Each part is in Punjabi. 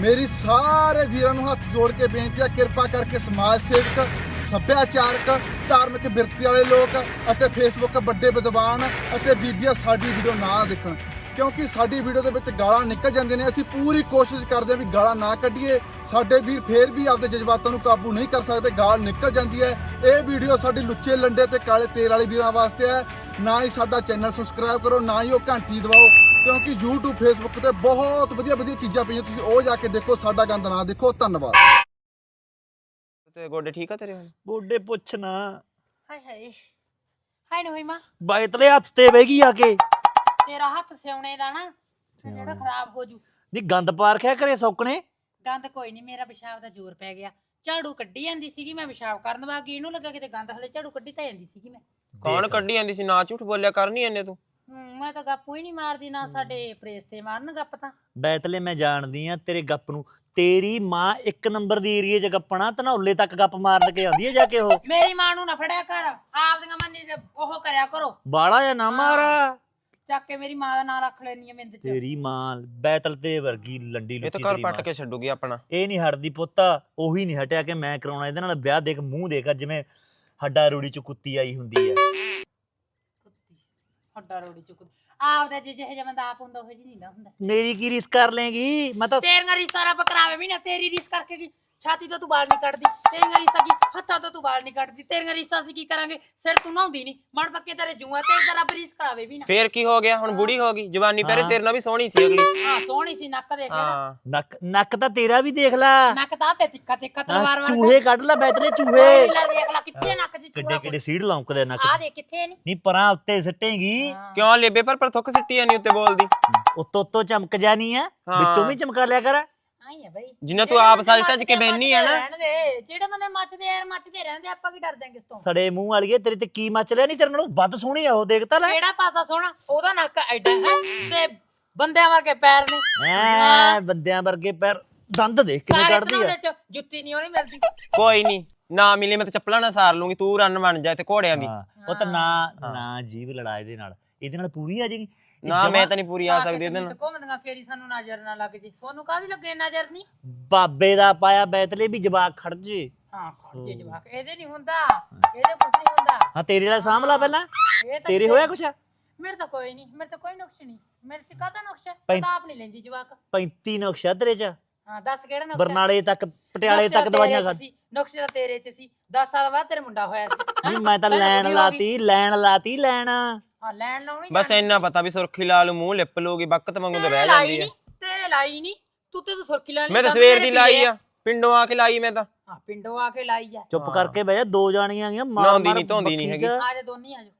ਮੇਰੀ ਸਾਰੇ ਵੀਰਾਂ ਨੂੰ ਹੱਥ ਜੋੜ ਕੇ ਬੇਨਤੀ ਹੈ ਕਿਰਪਾ ਕਰਕੇ ਸਮਾਜ ਸੇਵਕ, ਸੱਭਿਆਚਾਰਕ, ਧਾਰਮਿਕ ਬਿਰਤੀ ਵਾਲੇ ਲੋਕ ਅਤੇ ਫੇਸਬੁੱਕ ਵੱਡੇ ਵਿਦਵਾਨ ਅਤੇ ਬੀਬੀਆਂ ਸਾਡੀ ਵੀਡੀਓ ਨਾ ਦੇਖਣ। ਕਿਉਂਕਿ ਸਾਡੀ ਵੀਡੀਓ ਦੇ ਵਿੱਚ ਗਾਲਾਂ ਨਿਕਲ ਜਾਂਦੀਆਂ ਨੇ, ਅਸੀਂ ਪੂਰੀ ਕੋਸ਼ਿਸ਼ ਕਰਦੇ ਹਾਂ ਵੀ ਗਾਲਾਂ ਨਾ ਕੱਢੀਏ। ਸਾਡੇ ਵੀਰ ਫੇਰ ਵੀ ਆਪਦੇ ਜਜ਼ਬਾਤਾਂ ਨੂੰ ਕਾਬੂ ਨਹੀਂ ਕਰ ਸਕਦੇ, ਗਾਲ ਨਿਕਲ ਜਾਂਦੀ ਹੈ। ਇਹ ਵੀਡੀਓ ਸਾਡੀ ਲੁੱਚੇ ਲੰਡੇ ਤੇ ਕਾਲੇ ਤੇਲ ਵਾਲੇ ਵੀਰਾਂ ਵਾਸਤੇ ਹੈ। ਨਾ ਹੀ ਸਾਡਾ ਚੈਨਲ ਸਬਸਕ੍ਰਾਈਬ ਕਰੋ, ਨਾ ਹੀ ਉਹ ਘੰਟੀ ਦਬਾਓ। ਕਿਉਂਕਿ YouTube Facebook ਤੇ ਬਹੁਤ ਵਧੀਆ ਵਧੀਆ ਚੀਜ਼ਾਂ ਪਈਆਂ। ਤੁਸੀਂ ਉਹ ਜਾ ਕੇ ਦੇਖੋ ਸਾਡਾ ਗੰਦ ਨਾ ਦੇਖੋ। ਧੰਨਵਾਦ। ਤੇ ਗੋਡੇ ਠੀਕ ਆ ਤੇਰੇ ਹੁਣ? ਗੋਡੇ ਪੁੱਛਣਾ। ਹਾਏ ਹਾਏ। ਹਾਏ ਨਾ ਹੋਈ ਮਾਂ ਬਾਇਤਲੇ ਹੱਥ ਤੇ ਬਹਿ ਗਈ ਆ ਕੇ। ਤੇਰਾ ਹੱਥ ਸਿਉਣੇ ਦਾ ਨਾ ਤੇ ਜਿਹੜਾ ਖਰਾਬ ਹੋ ਜੂ। ਨੀ ਗੰਦ ਪਾਰ ਖਿਆ ਕਰੇ ਸੌਕਣੇ। ਗੰਦ ਕੋਈ ਨਹੀਂ ਮੇਰਾ ਪਿਸ਼ਾਬ ਦਾ ਜ਼ੋਰ ਪੈ ਗਿਆ। ਝਾੜੂ ਕੱਢੀ ਜਾਂਦੀ ਸੀਗੀ ਮੈਂ ਪਿਸ਼ਾਬ ਕਰਨ ਬਾਕੀ ਇਹਨੂੰ ਲੱਗਾ ਕਿਤੇ ਗੰਦ ਹਲੇ ਝਾੜੂ ਕੱਢੀ ਤਾਂ ਜਾਂਦੀ ਸੀਗੀ ਮੈਂ। ਕੌਣ ਕੱਢੀ ਜਾਂਦੀ ਸੀ? ਨਾ ਝੂਠ ਬੋਲਿਆ ਕਰਨੀ ਐਨੇ ਤੂੰ। ਹੂੰ, ਮੈਂ ਤਾਂ ਗੱਪੂ ਹੀ ਨਹੀਂ ਮਾਰਦੀ ਨਾ ਸਾਡੇ ਪ੍ਰੇਸ ਤੇ ਮਾਰਨ ਗੱਪ ਤਾਂ। ਬੈਤਲੇ ਮੈਂ ਜਾਣਦੀ ਆ ਤੇਰੇ ਗੱਪ ਨੂੰ। ਤੇਰੀ ਮਾਂ ਇੱਕ ਨੰਬਰ ਦੀ ਏਰੀਏ 'ਚ ਗੱਪਣਾ ਧਨੌਲੇ ਤੱਕ ਗੱਪ ਮਾਰਨ ਕੇ ਆਉਂਦੀ ਹੈ ਜਾ ਕੇ ਉਹ। ਮੇਰੀ ਮਾਂ ਨੂੰ ਨਾ ਫੜਿਆ ਕਰ ਆਪਦੀਆਂ ਮੰਨੀ ਦੇ ਉਹ ਕਰਿਆ ਕਰੋ। ਬਾਲਾ ਜਾਂ ਨਾ ਮਾਰਾ। ਚੱਕ ਕੇ ਮੇਰੀ ਮਾਂ ਦਾ ਨਾਂ ਰੱਖ ਲੈਣੀ ਆ ਮਿੰਦ ਚ। ਤੇਰੀ ਮਾਂ ਬੈਤਲ ਤੇ ਵਰਗੀ ਲੰਡੀ ਇਹ ਤਾਂ ਘਰ ਤੇਰੀ ਪੱਟ ਮਾਂ। ਕੇ ਛੱਡੂਗੀ ਆਪਣਾ। ਇਹ ਨਹੀਂ ਹਟਦੀ ਪੁੱਤ ਉਹੀ ਨਹੀਂ ਹਟਿਆ ਕਿ ਮੈਂ ਕਰਾਉਣਾ। ਇਹਦੇ ਨਾਲ ਵਿਆਹ ਦੇਖ ਮੂੰਹ ਦੇਖ ਜਿਵੇਂ ਹੱਡਾ ਰੂੜੀ 'ਚ ਕੁੱਤੀ ਆਈ ਹੁੰਦੀ ਹੈ ਕੁੱਤੀ ਹੱਡਾ ਰੋੜੀ ਚੁੱਕ ਆਪਦਾ ਜੇ ਜਿਹੇ ਜਿਹਾ ਬੰਦਾ ਆਪ ਹੁੰਦਾ ਉਹ ਜੀ ਨਹੀਂ ਨਾ ਹੁੰਦਾ। ਮੇਰੀ ਕੀ ਰਿਸ ਕਰ ਲੇਗੀ ਮੈਂ ਤਾਂ ਤੇਰੀਆਂ ਰੀਸਾਂ ਰੱਬ ਕਰਾਵੇ ਵੀ ਨਾ ਤੇਰੀ ਰੀਸ ਕਰਕੇ ਕੀ ਛਾਤੀ ਤੋਂ ਤੂੰ ਬਾਲ ਨਹੀਂ ਕੱਢਦੀ ਤੇਰੀਆਂ ਰੀਸਾਂ ਕੀ ਹੱਥਾਂ ਤੋਂ ਤੂੰ ਬਾਲ ਨਹੀਂ ਕੱਢਦੀ ਤੇਰੀਆਂ ਰੀਸਾਂ ਅਸੀਂ ਕੀ ਕਰਾਂਗੇ? ਸਿਰ ਤੂੰ ਨਹਾਉਂਦੀ ਨਹੀਂ ਮੜ ਪੱਕੇ ਤੇਰੇ ਜੂਆ ਤੇਰੇ ਤਾਂ ਰੱਬ ਰੀਸ ਕਰਾਵੇ ਵੀ ਨਾ। ਫੇਰ ਕੀ ਹੋ ਗਿਆ? ਹੁਣ ਬੁੜੀ ਹੋ ਗਈ ਜਵਾਨੀ ਪਹਿਰੇ ਹਾਂ। ਤੇਰੇ ਨਾਲ ਵੀ ਸੋਹਣੀ ਸੀ ਅਗਲੀ। ਹਾਂ ਸੋਹਣੀ ਸੀ ਨੱਕ ਦੇਖ ਲੈ। ਹਾਂ। ਨੱਕ ਨੱਕ ਤਾਂ ਤੇਰਾ ਵੀ ਦੇਖ ਲੈ। ਨੱਕ ਤਾਂ ਪੇ ਤਿੱਖਾ ਆਹ ਤਲਵਾਰ ਵਰਗਾ ਚੂਹੇ ਕੱਢ ਲੈ ਬੈਤਲੇ ਚੂਹੇ। ਓਏ ਲੈ ਦੇਖ ਲੈ ਕਿੱਥੇ ਆ ਨੱਕ 'ਚ ਕਿੱਡੇ ਚੂਹਾ ਕਿੱਡੇ ਸੀੜ ਲੌਂਕਦੇ ਨੱਕ ਆ। ਦੇ ਕਿੱਥੇ ਨਹੀਂ ਨਹੀਂ ਪਰਾਂ ਉੱਤੇ ਸਿੱਟੇਗੀ। ਕਿਉਂ ਲੇਬੇ ਪਰ ਪਰ ਥੁੱਕ ਸਿੱਟੀ ਨਹੀਂ ਉੱਤੇ ਬੋਲਦੀ। ਉੱਤੋਂ ਉੱਤੋਂ ਚਮਕ ਜਾਣੀ ਆ। ਹਾਂ। ਵਿੱਚੋਂ ਵੀ ਚਮਕਾ ਲਿਆ ਕਰ। ਆਈ ਆ ਬਈ। ਜਿੰਨਾ ਤੂੰ ਆਪ ਬੰਦੇ ਸੱਜ ਤੱਜ ਕੇ ਮੱਚਦੇ ਬੈਨੀ ਆ ਨਾ। ਰਹਿਣ ਦੇ। ਜਿਹੜੇ ਬੰਦੇ ਮੱਚਦੇ ਯਾਰ ਮੱਚਦੇ ਰਹਿੰਦੇ ਆਪਾਂ ਕੀ ਡਰਦੇ ਆਂ ਕਿਸ ਤੋਂ? ਸੜੇ ਮੂੰਹ ਵਾਲੀਏ ਤੇਰੇ ਤੇ ਕੀ ਮੱਚ ਲਿਆ ਨਹੀਂ ਤੇਰੇ ਨਾਲੋਂ ਵੱਧ ਸੋਹਣੀ ਆ ਉਹ ਦੇਖ ਤਾਂ ਲੈ। ਕਿਹੜਾ ਪਾਸਾ ਸੋਹਣਾ? ਉਹਦਾ ਨੱਕ ਐਡਾ ਹੈ ਤੇ ਬੰਦਿਆਂ ਵਰਗੇ ਪੈਰ ਨੇ। ਐ ਬੰਦਿਆਂ ਵਰਗੇ ਪੈਰ। ਦੰਦ ਦੇਖ ਕਿਵੇਂ ਸਾਰੇ ਕੱਢਦੀ ਆ। ਚ ਜੁੱਤੀ ਨਹੀਂ ਉਹਨੇ ਮਿਲਦੀ। ਕੋਈ ਨਹੀਂ ਨਾ ਮਿਲੇ ਮੈਂ ਤਾਂ ਚੱਪਲਾਂ ਨਾਲ ਸਾਰ ਲੂੰਗੀ ਤੂੰ ਰੰਨ ਬਣ ਜਾ ਤੇ ਘੋੜਿਆਂ ਦੀ। ਹਾਂ ਉਹ ਤਾਂ ਨਾ। ਨਾ ਜੀਵ ਲੜਾ ਇਹਦੇ ਨਾਲ। ਇਹਦੇ ਨਾਲ ਪੂਰੀ ਆ ਜਾਏਗੀ। ਨਾ ਮੈਂ ਤਾਂ ਨਹੀਂ ਪੂਰੀ ਆ ਸਕਦੀ ਇਹਦੇ ਨਾਲ। ਘੁੰਮਦੀਆਂ ਫੇਰੀ ਸਾਨੂੰ ਨਜ਼ਰ ਨਾ ਲੱਗ ਜੇ। ਸੋਨੂੰ ਕਾਹਦੀ ਲੱਗੇ ਨਜ਼ਰ ਨਹੀਂ ਬਾਬੇ ਦਾ ਪਾਇਆ ਬੈਤਲੇ ਵੀ ਜਵਾਕ ਖੜ ਜੇ। ਹਾਂ ਖੁੱਜੇ ਜਵਾਕ। ਇਹਦੇ ਨਹੀਂ ਹੁੰਦਾ ਇਹਦੇ ਕੁਛ ਨਹੀਂ ਹੁੰਦਾ। ਹਾਂ ਤੇਰੇ ਨਾਲ ਸਾਂਭਲਾ ਪਹਿਲਾਂ। ਇਹ ਤਾਂ ਤੇਰੇ ਹੋਇਆ ਕੁਛ? ਮੇਰੇ ਤਾਂ ਕੋਈ ਨਹੀਂ ਮੇਰੇ ਤਾਂ ਕੋਈ ਨੁਕਸ ਨਹੀਂ। ਮੇਰੇ ਤੇ ਕਾਹਦਾ ਨੁਕਸ ਹੈ? ਮੈਂ ਤਾਂ ਆਪ ਨਹੀਂ ਲੈਂਦੀ ਜਵਾਕ। 35 ਨਕਸ਼ਾ ਤੇਰੇ ਚ। ਹਾਂ ਦੱਸ ਕਿਹੜਾ ਨੁਕਸ ਬਰਨਾਲੇ ਤੱਕ ਪਟਿਆਲੇ ਤੱਕ ਦਵਾਈਆਂ ਖਾ ਨੁਕਸ ਤਾਂ ਤੇਰੇ ਚ ਸੀ। 10 ਸਾਲ ਬਾਅਦ ਤੇਰੇ ਮੁੰਡਾ ਹੋਇਆ ਸੀ। ਨਹੀਂ ਮੈਂ ਤਾਂ ਲੈਣ। ਲਾਤੀ ਲੈਣ ਲਾਤੀ ਲੈਣ। ਹਾਂ ਲੈਣ ਲਾਉਣੀ ਬਸ ਇੰਨਾ ਪਤਾ ਵੀ ਸੁਰਖੀ ਲਾਲ ਮੂੰਹ ਲਿਪ ਲੂਗੀ ਬਕਤ ਵਾਂਗੂ ਤੇ ਰਹਿ ਜਾਂਦੀ ਹੈ ਤੇਰੇ ਲਾਈ ਨਹੀਂ ਤੂੰ ਤੇ ਤੂੰ ਸੁਰਖੀ ਲਾਣੀ ਮੈਂ ਤਾਂ ਸਵੇਰ ਦੀ ਲਾਈ ਆ ਪਿੰਡੋਂ ਆ ਕੇ ਲਾਈ ਮੈਂ ਤਾਂ। ਹਾਂ ਪਿੰਡੋਂ ਆ ਕੇ ਲਾਈ ਆ। ਚੁੱਪ। ਕਰਕੇ ਬਹਿ ਜਾ ਦੋ ਜਾਣੀਆਂ ਗਈਆਂ ਮਾਰ ਮਾਰ ਨੀ, ਧੋਂਦੀ ਨੀ ਬੱਖੀ ਹੈਗੀ। ਆ ਜਾ ਦੋਨੀ ਆ ਜਾ।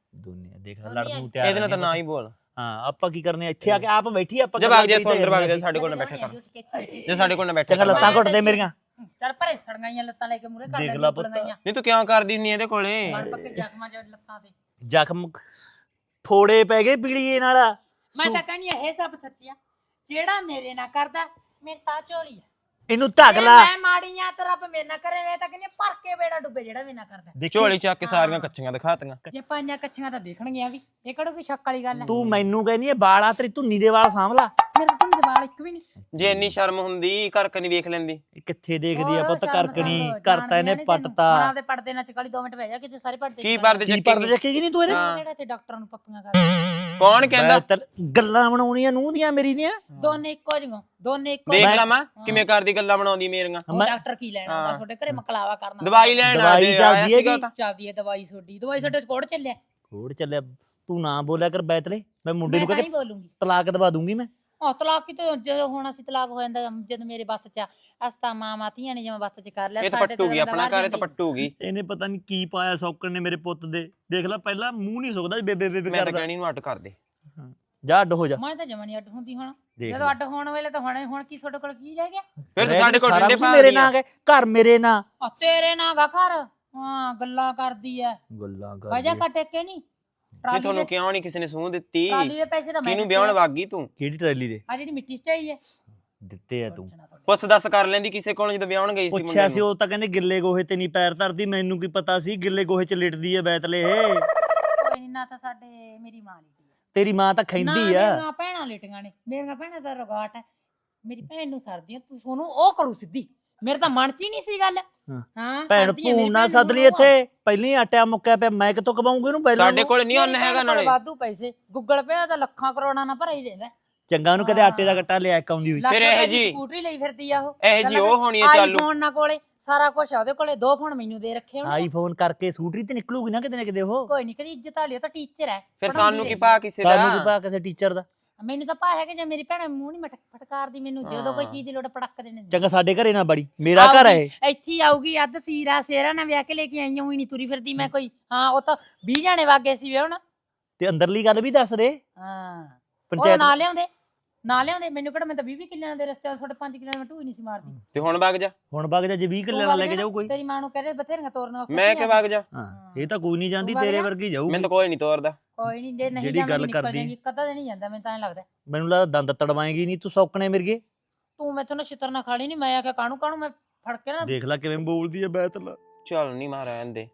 ਦੇਖ ਦੋਨੀ ਲੜਨ ਆਈ। ਨੂੰ ਤਿਆਰ ਇਹਦੇ ਨਾਲ ਤਾਂ ਨਾ ਹੀ ਬੋਲ। ਹਾਂ ਆਪਾਂ ਕੀ ਕਰਨੇ ਆ? ਇੱਥੇ ਆ ਕੇ ਆਪ ਬੈਠੀ ਆਪਾਂ ਜੇ ਗੱਲਾਂ ਭਾਗ ਜਾ ਕਰੀ ਤੂੰ ਅੰਦਰ ਭਾਗ ਜਾ ਸਾਡੇ ਕੋਲ ਨਾ ਬੈਠਾ ਆ ਕਰ ਜਾ, ਸਾਡੇ ਕੋਲ ਨਾ ਬੈਠਾ ਚੰਗਾ ਲੱਤਾਂ ਘੁੱਟ ਦੇ ਮੇਰੀਆਂ। ਚੱਲ ਭਰੇ ਸੜਗਾਈਆਂ ਲੱਤਾਂ ਲੈ ਕੇ ਮੂਰੇ ਕਰ ਦੇਖ ਲੈ ਪੁੱਤ। ਪੁੱਤ ਨਹੀਂ ਤੂੰ ਕਿਉਂ ਕਰਦੀ ਨਹੀਂ ਇਹਦੇ ਕੋਲੇ? ਮਨ ਪੱਕੇ ਜ਼ਖਮਾਂ ਜੜ ਲੱਤਾਂ ਤੇ। ਜ਼ਖਮ ਫੋੜੇ ਪੈ ਗਏ ਪੀੜੀਏ ਨਾਲ ਮੈਂ ਤਾਂ ਕਹਿੰਦੀ ਇਹ ਸਭ ਸੱਚੀਆਂ। ਜਿਹੜਾ ਮੇਰੇ ਨਾਲ ਕਰਦਾ ਮੇਰੇ ਤਾਂ ਝੋਲੀ ਆ। ਇਹਨੂੰ ਢੱਕ ਜੇ ਲਾ। ਮੈਂ ਮਾੜੀਆਂ ਤੇ ਰੱਬ ਮੇਰੇ ਨਾਲ ਕਰੇ ਮੈਂ ਤਾਂ ਕਹਿੰਦੀ ਭਰ ਕੇ ਬੇੜਾ ਡੁੱਬੇ ਜਿਹੜਾ ਮੇਰੇ ਨਾਲ ਕਰਦਾ। ਦੇਖੀ ਝੋਲੀ ਚੱਕ ਕੇ ਸਾਰੀਆਂ ਕੱਚੀਆਂ ਦਿਖਾਤੀਆਂ। ਜੇ ਪਾਈਆਂ ਕੱਚੀਆਂ ਤਾਂ ਦੇਖਣਗੀਆਂ ਵੀ ਇਹ ਕਿਹੜਾ ਕੋਈ ਸ਼ੱਕ ਵਾਲੀ ਗੱਲ ਹੈ? ਤੂੰ ਮੈਨੂੰ ਕਹਿੰਦੀ ਐ ਬਾਲਾ ਤੇਰੀ ਧੁੰਨੀ ਦੇ ਵਾਲ ਸਾਂਭ ਲਾ। ਮੇਰੇ ਤਾਂ ਦੇ ਵਾਲ ਇੱਕ ਵੀ ਨਹੀਂ। ਜੇ ਇੰਨੀ ਸ਼ਰਮ ਹੁੰਦੀ ਘਰ ਨਹੀਂ ਵੇਖ ਲੈਂਦੀ। ਇਹ ਕਿੱਥੇ ਦੇਖਦੀ ਆ ਹੋਰ ਪੁੱਤ ਸ਼ਰਮ ਕਰਕਣੀ ਕਰਤਾ ਇਹਨੇ। ਪੱਟਤਾ। ਹੁਣ ਆਪਦੇ ਪੜਦੇ ਨਾਲ ਚਕਾਲੀ 2 ਮਿੰਟ ਬਹਿ ਜਾ ਕਿਤੇ ਸਾਰੇ ਪੜਦੇ ਕੀ ਪਰਦੇ ਕੀ ਚੱਕੀ ਪਰਦੇ ਚੱਕੇਗੀ ਨਹੀਂ ਤੂੰ ਇਹਦੇ? ਹਾਂ। ਜਿਹੜਾ ਤੇ ਡਾਕਟਰਾਂ ਨੂੰ ਪੱਪੀਆਂ ਕਰ ਕੌਣ ਕਹਿੰਦਾ? ਗੱਲਾਂ ਬਣਾਉਣੀਆਂ ਨੂੰਹ ਦੀਆਂ ਮੇਰੀ ਦੀਆਂ। ਦੋਨੇ ਇੱਕੋ ਜਿਹੀਆਂ। ਦੋਨੇ ਇੱਕੋ ਦੇਖ ਮੈਂ- ਲਾ ਮਾਂ ਕਿਵੇਂ ਕਰਦੀ ਗੱਲਾਂ ਬਣਾਉਂਦੀ ਮੇਰੀਆਂ। ਉਹ ਡਾਕਟਰ ਕੀ ਲੈਣਾ ਹੁੰਦਾ ਹਾਂ। ਤੁਹਾਡੇ ਘਰੇ ਮਕਲਾਵਾ ਕਰਨਾ ਦਵਾਈ ਲੈਣ ਆ ਦਵਾਈ ਦੇ ਚੱਲਦੀ ਆਇਆ ਸੀਗਾ ਹੈਗੀ। ਤਾਂ। ਚੱਲਦੀ ਹੈ ਦਵਾਈ ਛੋਡੀ ਦਵਾਈ ਛੋਡੇ ਕੋੜ ਚੱਲਿਆ? ਕੋੜ ਚੱਲਿਆ। ਤੂੰ ਨਾ ਬੋਲਿਆ ਕਰ ਬੈਤਲੇ। ਮੈਂ ਮੁੰਡੇ ਮੈਂ ਨੂੰ ਤਾਂ ਕਹਿ ਨਹੀਂ ਕੇ ਬੋਲੂੰਗੀ। ਤਲਾਕ ਦਵਾ ਦੂੰਗੀ ਮੈਂ। ਉਹ ਤਲਾਕ ਕਿਤੇ ਜਦੋਂ ਹੋਣਾ ਸੀ ਤਲਾਕ ਹੋ ਜਾਂਦਾ ਜਦੋਂ ਮੇਰੇ ਬੱਸ ਚ ਅਸਤਾ ਮਾਂ ਮਾਤੀਆਂ ਨੇ ਜਿਵੇਂ ਬੱਸ ਚ ਕਰ ਲਿਆ ਇਹ ਤਾਂ ਪੱਟੂਗੀ ਤਾਂ ਆਪਣਾ ਘਰ ਇਹ ਤਾਂ। ਪੱਟੂਗੀ। ਇਹਨੇ ਪਤਾ ਨਹੀਂ ਕੀ ਪਾਇਆ ਸੌਕਣ ਨੇ ਮੇਰੇ ਪੁੱਤ ਦੇ। ਦੇਖ ਲੈ ਪਹਿਲਾਂ ਮੂੰਹ ਨਹੀਂ ਸੁਕਦਾ ਬੇਬੇ ਬੇਬੇ ਮੈਂ ਤਾਂ ਕਰਦਾ। ਕਹਿਣੀ ਨੂੰ ਅੱਡ ਕਰ ਦੇ। ਜਾ ਅੱਡ ਹੋ ਜਾ। ਮੈਂ ਤਾਂ ਜਮਣੀ ਅੱਡ ਹੁੰਦੀ ਹੁਣ। ਦੇਖ ਜਦੋਂ ਅੱਡ ਹੋਣ ਵੇਲੇ ਤਾਂ ਹੁਣ ਹੁਣ ਕੀ ਤੁਹਾਡੇ ਕੋਲ ਕੀ ਰਹਿ ਗਿਆ? ਫਿਰ ਰਹਿ ਸਾਡੇ ਕੋਲ ਸਾਰਾ ਡੰਡੇ ਕੁਛ ਪਾ ਮੇਰੇ ਨਾਂ ਗਏ ਘਰ ਮੇਰੇ ਨਾਂ। ਆ ਤੇਰੇ ਨਾਲ ਗਾ ਘਰ? ਹਾਂ ਗੱਲਾਂ ਕਰਦੀ ਐ। ਗੱਲਾਂ ਵਜਾ ਕਰ ਕਟੇ ਕੇ ਨਹੀਂ ਟਰਾਲੀ ਤੁਹਾਨੂੰ ਦੇ ਕਿਉਂ ਨਹੀਂ ਕਿਸੇ ਨੇ ਸੂਹ ਦਿੱਤੀ? ਟਰਾਲੀ ਦੇ ਪੈਸੇ ਤਾਂ ਮੈਂ ਕਿਹਨੂੰ ਵਿਆਹਣ ਆ। ਵਾਗੀ ਤੂੰ? ਕਿਹੜੀ ਟਰਾਲੀ ਦੇ? ਆਹ ਜਿਹੜੀ ਮਿੱਟੀ ਚ ਚਾਈ ਹੈ ਦਿੱਤੇ ਆ ਤੂੰ। ਪੁੱਛ ਦੱਸ ਕਰ ਲੈਂਦੀ ਕਿਸੇ ਕੋਲ ਜਦੋਂ ਵਿਆਹਣ ਗਈ ਸੀ ਪੁੱਛਿਆ ਮੁੰਡੇ ਸੀ ਉਹ ਤਾਂ ਕਹਿੰਦੇ ਗਿੱਲੇ ਗੋਹੇ ਤੇ ਨਹੀਂ ਪੈਰ ਧਰਦੀ ਮੈਨੂੰ ਕੀ ਪਤਾ ਸੀ ਗਿੱਲੇ ਗੋਹੇ 'ਚ ਲਿਟਦੀ ਐ ਬੈਤਲੇ ਇਹ। ਕੋਈ ਨੀ, ਨਾ ਤਾਂ ਸਾਡੇ ਮੇਰੀ ਮਾਂ ਹੈ ਤੇਰੀ ਮਾਂ ਤਾਂ ਨਾ ਖੈਂਦੀ ਆ। ਮੇਰੀਆਂ ਭੈਣਾਂ ਲਿਟੀਆਂ ਨੇ। ਮੇਰੀਆਂ ਭੈਣਾਂ ਦਾ ਰਗਾਟ ਹੈ। ਮੇਰੀ ਭੈਣ ਨੂੰ ਸਰਦੀ ਆ ਤੂੰ ਸੋਨੂੰ ਉਹ ਕਰੂ ਸਿੱਧੀ। ਮੇਰੇ ਤਾਂ ਮਨ 'ਚ ਹੀ ਨਹੀਂ ਸੀ ਗੱਲ। ਹਾਂ। ਹਾਂ ਭੈਣ ਮੇਰੀ ਭੂਣ ਨਾ ਸੱਦ ਲਈ ਨੂੰ। ਇੱਥੇ। ਪਹਿਲਾਂ ਹੀ ਆਟਾ ਮੁੱਕਿਆ ਪਿਆ ਮੈਂ ਕਿੱਥੋਂ ਕਮਾਉਂਗੀ ਇਹਨੂੰ ਪਹਿਲਾਂ ਸਾਡੇ ਕੋਲ ਨਹੀਂ ਉਹਨ ਮੇਰੀ ਹੈਗਾ ਕੋਲ ਨਾਲੇ। ਵਾਧੂ ਪੈਸੇ। ਗੂਗਲ ਪੇ ਦਾ ਲੱਖਾਂ ਕਰੋੜਾਂ ਨਾਲ ਭਰਿਆ ਹੀ ਰਹਿੰਦਾ ਚੰਗਾ ਉਹਨੂੰ ਕਦੇ ਆਟੇ ਦਾ ਗੱਟਾ ਲਿਆ ਕੇ ਆਉਂਦੀ ਹੋਈ। ਲੱਖ ਫਿਰ ਇਹ ਰੁਪਏ ਦੀ ਜੀ- ਸਕੂਟਰੀ ਲਈ ਫਿਰਦੀ ਆ ਉਹ। ਇਹ ਜੀ ਉਹ ਹੋਣੀ ਆ ਚਾਲੂ। ਆਈਫੋਨ ਨਾ ਕੋਲੇ ਸਾਰਾ ਕੁਝ ਆ ਉਹਦੇ ਕੋਲੇ ਦੋ ਫੋਨ ਮੈਨੂੰ ਦੇ ਰੱਖੇ ਉਹਨੇ ਆਈਫੋਨ ਕਰਕੇ ਸਕੂਟਰੀ ਤੇ ਨਿਕਲੂਗੀ ਨਾ ਕਿਤੇ ਨਾ ਕਿਤੇ ਉਹ? ਕੋਈ ਨਹੀਂ ਕਦੀ ਇੱਜ਼ਤ ਵਾਲੀ ਉਹ ਤਾਂ ਟੀਚਰ ਹੈ ਫਿਰ ਪੜ੍ਹਾਉਂਦੀ ਸਾਨੂੰ ਕੀ ਰਹੀ। ਪਾ ਕਿਸੇ ਦਾ? ਸਾਨੂੰ ਕੀ ਪਾ ਕਿਸੇ ਟੀਚਰ ਦਾ? ਮੈਨੂੰ ਤਾਂ ਪਾ ਹੈ ਕਿ ਜੇ ਮੇਰੀ ਭੈਣ ਮੂੰਹ ਨਹੀਂ ਫਟਕਾਰਦੀ ਮੈਨੂੰ ਜਦੋਂ ਕੋਈ ਹਾਂ। ਚੀਜ਼ ਦੀ ਲੋੜ ਪੜਕ ਦੇਣੇ ਚੰਗਾ ਸਾਡੇ ਘਰੇ ਨਾ ਬੜੀ ਮੇਰਾ ਘਰ ਹੈ ਇਹ। ਇੱਥੇ ਹੀ ਆਊਗੀ ਅੱਧ ਸੀਰਾ ਸੇਰਾ ਨਾ ਵਿਆਹ ਕੇ ਲੈ ਕੇ ਆਈ ਹੋਈ ਨਹੀਂ ਤੁਰੀ ਫਿਰਦੀ ਮੈਂ ਕੋਈ। ਹਾਂ ਉਹ ਤਾਂ 20 ਜਾਣੇ ਵਾਗੇ ਸੀ ਵੇ ਹੁਣ। ਤੇ ਅੰਦਰਲੀ ਗੱਲ ਵੀ ਦੱਸ ਦੇ। ਹਾਂ। ਉਹ ਪੰਚਾਇਤ ਨਾ ਲਿਆਉਂਦੇ। ਨਾ ਲਿਆਉਂਦੇ ਮੈਨੂੰ ਕਿਹੜਾ ਮੈਂ ਤਾਂ 20 20 ਕਿੱਲਿਆਂ ਦੇ ਰਸਤੇ ਤੁਹਾਡੇ 5 ਕਿੱਲਿਆਂ ਮੈਂ ਢੂਈ ਨਹੀਂ ਸੀ ਮਾਰਦੀ। ਤੇ ਹੁਣ ਵਗ ਜਾ। ਹੁਣ ਵਗ ਜਾ ਜੇ 20 ਕਿੱਲੇ ਨਾਲ ਲੈ ਕੇ ਜਾਊ ਕੋਈ। ਤੇਰੀ ਮਾਂ ਨੂੰ ਕਹਦੇ ਬਥੇਰੀਆਂ ਤੋਰਨਾ ਮੈਂ ਕਿ ਵਗ ਜਾ? ਹਾਂ ਇਹ ਤਾਂ ਕੋਈ ਨਹੀਂ ਜਾਂਦੀ ਤੇਰੇ। ਵਰਗੀ ਜਾਊ ਮੈਨੂੰ ਤਾਂ ਕੋਈ ਨਹੀਂ ਤੋਰਦਾ। ਕੋਈ ਨਹੀਂ ਜੇ ਨਹੀਂ ਜਿਹੜੀ ਗੱਲ ਨਿਕਲ ਕਰਦੀ। ਕਦਾ ਨਹੀਂ ਜਾਂਦਾ ਮੈਨੂੰ ਤਾਂ ਐਂ ਲੱਗਦਾ। ਮੈਨੂੰ ਲੱਗਦਾ ਦੰਦ ਤੜਵਾਏਗੀ ਨਹੀਂ ਤੂੰ ਸੌਕਣੇ ਮਿਰਗੇ। ਤੂੰ ਮੈਥੋਂ ਨਾ ਛਿੱਤਰ ਨਾ ਖਾਲੀ ਨਹੀਂ ਮੈਂ ਆਖਿਆ ਕਾਣੂ ਕਾਣੂ ਮੈਂ ਫੜ ਕੇ ਨਾ ਦੇਖ ਲੈ ਕਿਵੇਂ ਬੋਲਦੀ ਐ ਬੈਤਲ। ਚੱਲ ਨਹੀਂ ਮਾਰ ਆਂਦੇ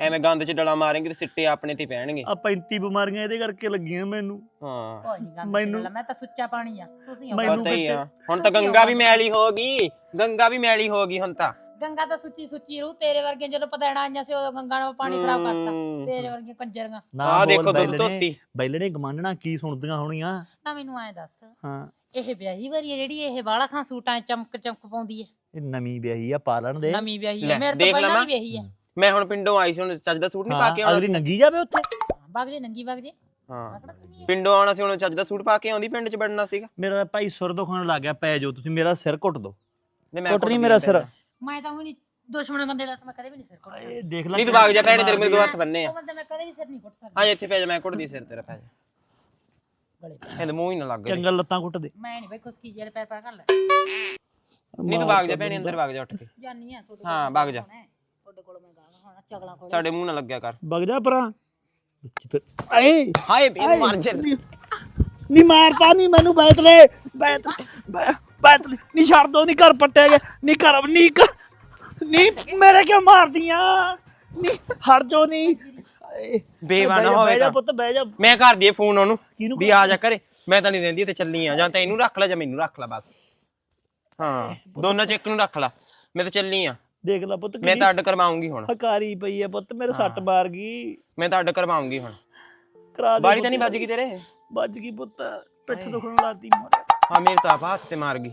ਐਵੇਂ ਗੰਦ ਚ ਡਲਾ ਮਾਰੇਂਗੇ ਤੇ ਸਿੱਟੇ ਆਪਣੇ ਤੇ ਪੈਣਗੇ। ਆ 35 ਬਿਮਾਰੀਆਂ ਇਹਦੇ ਕਰਕੇ ਲੱਗੀਆਂ ਮੈਨੂੰ। ਹਾਂ। ਕੋਈ ਨਹੀਂ ਗੰਦ ਮੈਨੂੰ- ਮੈਨੂੰ ਮੈਂ ਤਾਂ ਸੁੱਚਾ ਪਾਣੀ ਆ। ਤੁਸੀਂ ਹੋ ਮੈਨੂੰ ਪਤਾ ਹੀ ਆ। ਹੁਣ ਤਾਂ ਗੰਗਾ ਵੀ ਮੈਲੀ ਹੋ ਗਈ। ਗੰਗਾ ਵੀ ਮੈਲੀ ਹੋ ਗਈ ਹੁਣ ਤਾਂ। ਗੰਗਾ ਤਾਂ ਸੁੱਚੀ ਸੁੱਚੀ ਰੂ ਤੇਰੇ ਵਰਗੀਆਂ ਜਦੋਂ ਪਤੈਣਾ ਆਈਆਂ ਸੀ ਉਦੋਂ ਗੰਗਾ ਨੇ ਪਾਣੀ ਖਰਾਬ ਕਰਤਾ। ਤੇਰੇ ਵਰਗੀਆਂ ਕੰਜਰੀਆਂ। ਨਾ ਬੋਲ ਦੇਖੋ ਦੁੱਧ ਬੈਲਣੇ ਧੋਤੀ। ਬੈਲਣੇ ਗਮਾਨਣਾ ਕੀ ਸੁਣਦੀਆਂ ਹੋਣੀਆਂ। ਨਾ ਮੈਨੂੰ ਐਂ ਦੱਸ। ਹਾਂ। ਇਹ ਵਿਆਹੀ ਵਾਰੀ ਆ ਜਿਹੜੀ ਇਹ ਵਾਲਾ ਖਾਂ ਸੂਟਾਂ 'ਚ ਚਮਕ ਚਮਕ ਪਾਉਂਦੀ ਹੈ ਇਹ ਨਵੀਂ ਵਿਆਹੀ ਆ ਪਾਲਣ ਦੇ। ਨਵੀਂ ਵਿਆਹੀ ਲੈ, ਹੈ ਮੇਰੇ ਦੇਖ ਤੋਂ ਪਹਿਲਾਂ ਲਵਾਂ। ਵਿਆਹੀ ਹੈ ਮੈਂ ਹੁਣ ਪਿੰਡੋਂ ਆਈ ਸੀ ਹੁਣ ਚੱਜ ਦਾ ਸੂਟ ਨਹੀਂ ਪਾ ਹਾਂ ਕੇ ਆਉਣਾ ਅਗਲੀ ਨੰਗੀ ਜਾਵੇ ਉੱਥੇ? ਵਗ ਜੇ ਨੰਗੀ ਵਗ ਜੇ। ਹਾਂ। ਪਿੰਡੋਂ ਆਉਣਾ ਸੀ ਹੁਣ ਚੱਜ ਦਾ ਸੂਟ ਪਾ ਕੇ ਆਉਂਦੀ ਪਿੰਡ ਚ ਵੜਨਾ ਸੀਗਾ। ਮੇਰਾ ਭਾਈ ਸੁਰ ਦੁਖਣ ਲੱਗ ਗਿਆ ਪੈ ਜਾਓ ਤੁਸੀਂ ਮੇਰਾ ਸਿਰ ਘੁੱਟ ਦੋ ਨਹੀਂ ਮੈਂ ਕੁੱਟ ਨਹੀਂ ਮੇਰਾ ਆ ਸਿਰ। ਤੇਰਾ। ਮੈਂ ਤਾਂ ਨਹੀਂ ਦੁਸ਼ਮਣ ਬੰਦੇ ਦਾ ਤਾਂ ਮੈਂ ਕਦੇ ਵੀ ਨਹੀਂ ਸਿਰ ਕੁੱਟ ਇਹ ਦੇਖ ਲੈ ਨਹੀਂ ਤੂੰ ਭਾਗ ਜਾ ਭੈਣੇ ਤੇਰੇ ਮੇਰੇ ਦੋ ਹੱਥ ਬੰਨੇ ਆ। ਉਹ ਬੰਦਾ ਮੈਂ ਕਦੇ ਵੀ ਸਿਰ ਨਹੀਂ ਕੁੱਟ ਸਕਦਾ। ਹਾਂ ਇੱਥੇ ਪੈ ਜਾ ਮੈਂ ਕੁੱਟਦੀ ਸਿਰ ਤੇਰਾ ਪੈ ਜਾ। ਗਲੇ ਇਹਦੇ ਮੂੰਹ ਹੀ ਨਾ ਲੱਗ ਜੇ ਚੰਗਾ ਲੱਤਾਂ ਘੁੱਟ ਦੇ। ਮੈਂ ਨਹੀਂ ਬਈ ਖੁਸਕੀ ਜਿਹੜੇ ਪੈਰ ਪੈਰ ਕਰ ਲੈ ਨਹੀਂ ਤੂੰ ਭਾਗ ਜਾ ਭੈਣੇ ਅੰਦਰ ਭਾਗ ਜਾ ਉੱਠ ਕੇ। ਜਾਨੀ ਆ ਤੁਹਾਡੇ ਹਾਂ, ਵਗ ਜਾ। ਹੋਣਾ ਹੈ, ਤੁਹਾਡੇ ਕੋਲ ਮੈਂ ਗਾਣਾ ਹੋਣਾ ਚਗਲਾ ਕੋਲ। ਸਾਡੇ ਮੂੰਹ ਨਾ ਲੱਗਿਆ ਕਰ। ਵਗ ਜਾ ਪਰਾਂ ਵਿੱਚ ਫਿਰ ਹਾਏ ਬੇ ਮਰ ਜਾ। ਨਹੀਂ ਮਾਰਤਾ ਨਹੀਂ ਮੈਨੂੰ ਬੈਤਲੇ। ਬੈਤਲੇ ਬੈ- ਬੈਤਲੇ। ਨਹੀਂ ਛੱਡ ਦੋ ਨਹੀਂ ਘਰ ਪੱਟਿਆ ਗਿਆ। ਨਹੀਂ ਘਰ ਨਹੀਂ ਨਹੀਂ ਮੇਰੇ ਕਿਉਂ ਮਾਰਦੀਆਂ? ਨਹੀਂ ਹਟ ਜੋ ਨਹੀਂ। ਜਾ, ਹੋਵੇ ਜਾ। ਪੁੱਤ ਬਹਿ ਜਾ। ਮੈਂ ਕਰ ਦਈਏ ਫੋਨ ਉਹਨੂੰ ਵੀ ਆ ਜਾ ਕਰੇ ਮੈਂ ਤਾਂ ਨਹੀਂ ਰਹਿੰਦੀ ਤੇ ਚੱਲੀ ਆ। ਜਾਂ ਤਾਂ ਇਹਨੂੰ ਰੱਖ ਲੈ ਜਾਂ ਮੈਨੂੰ ਰੱਖ ਲੈ ਬਸ। ਹਾਂ ਦੋਨਾਂ ਚ ਇੱਕ ਨੂੰ ਰੱਖ ਲੈ। ਮੈਂ ਤਾਂ ਚੱਲੀ ਆ। ਦੇਖ ਲੈ ਪੁੱਤ ਮੈਂ ਤਾਂ ਅੱਡ ਕਰਵਾਉਂਗੀ ਹੁਣ। ਹਕਾਰੀ ਪਈ ਹੈ ਪੁੱਤ ਮੇਰੇ ਸੱਟ ਮਾਰ ਗਈ। ਮੈਂ ਤਾਂ ਅੱਡ ਕਰਵਾਉਂਗੀ ਹੁਣ। ਕਰਾ ਦੇ ਬਾੜੀ ਤਾਂ। ਨਹੀਂ ਵੱਜ ਗਈ ਤੇਰੇ? ਵੱਜ ਗਈ ਪੁੱਤ ਪਿੱਠ ਦੁਖਣ ਲਾਤੀ ਮਾਰੇ ਹਾਂ ਮੇਰੇ ਤਾਂ ਆਪ ਹੱਥ ਤੇ ਮਾਰ ਗਈ।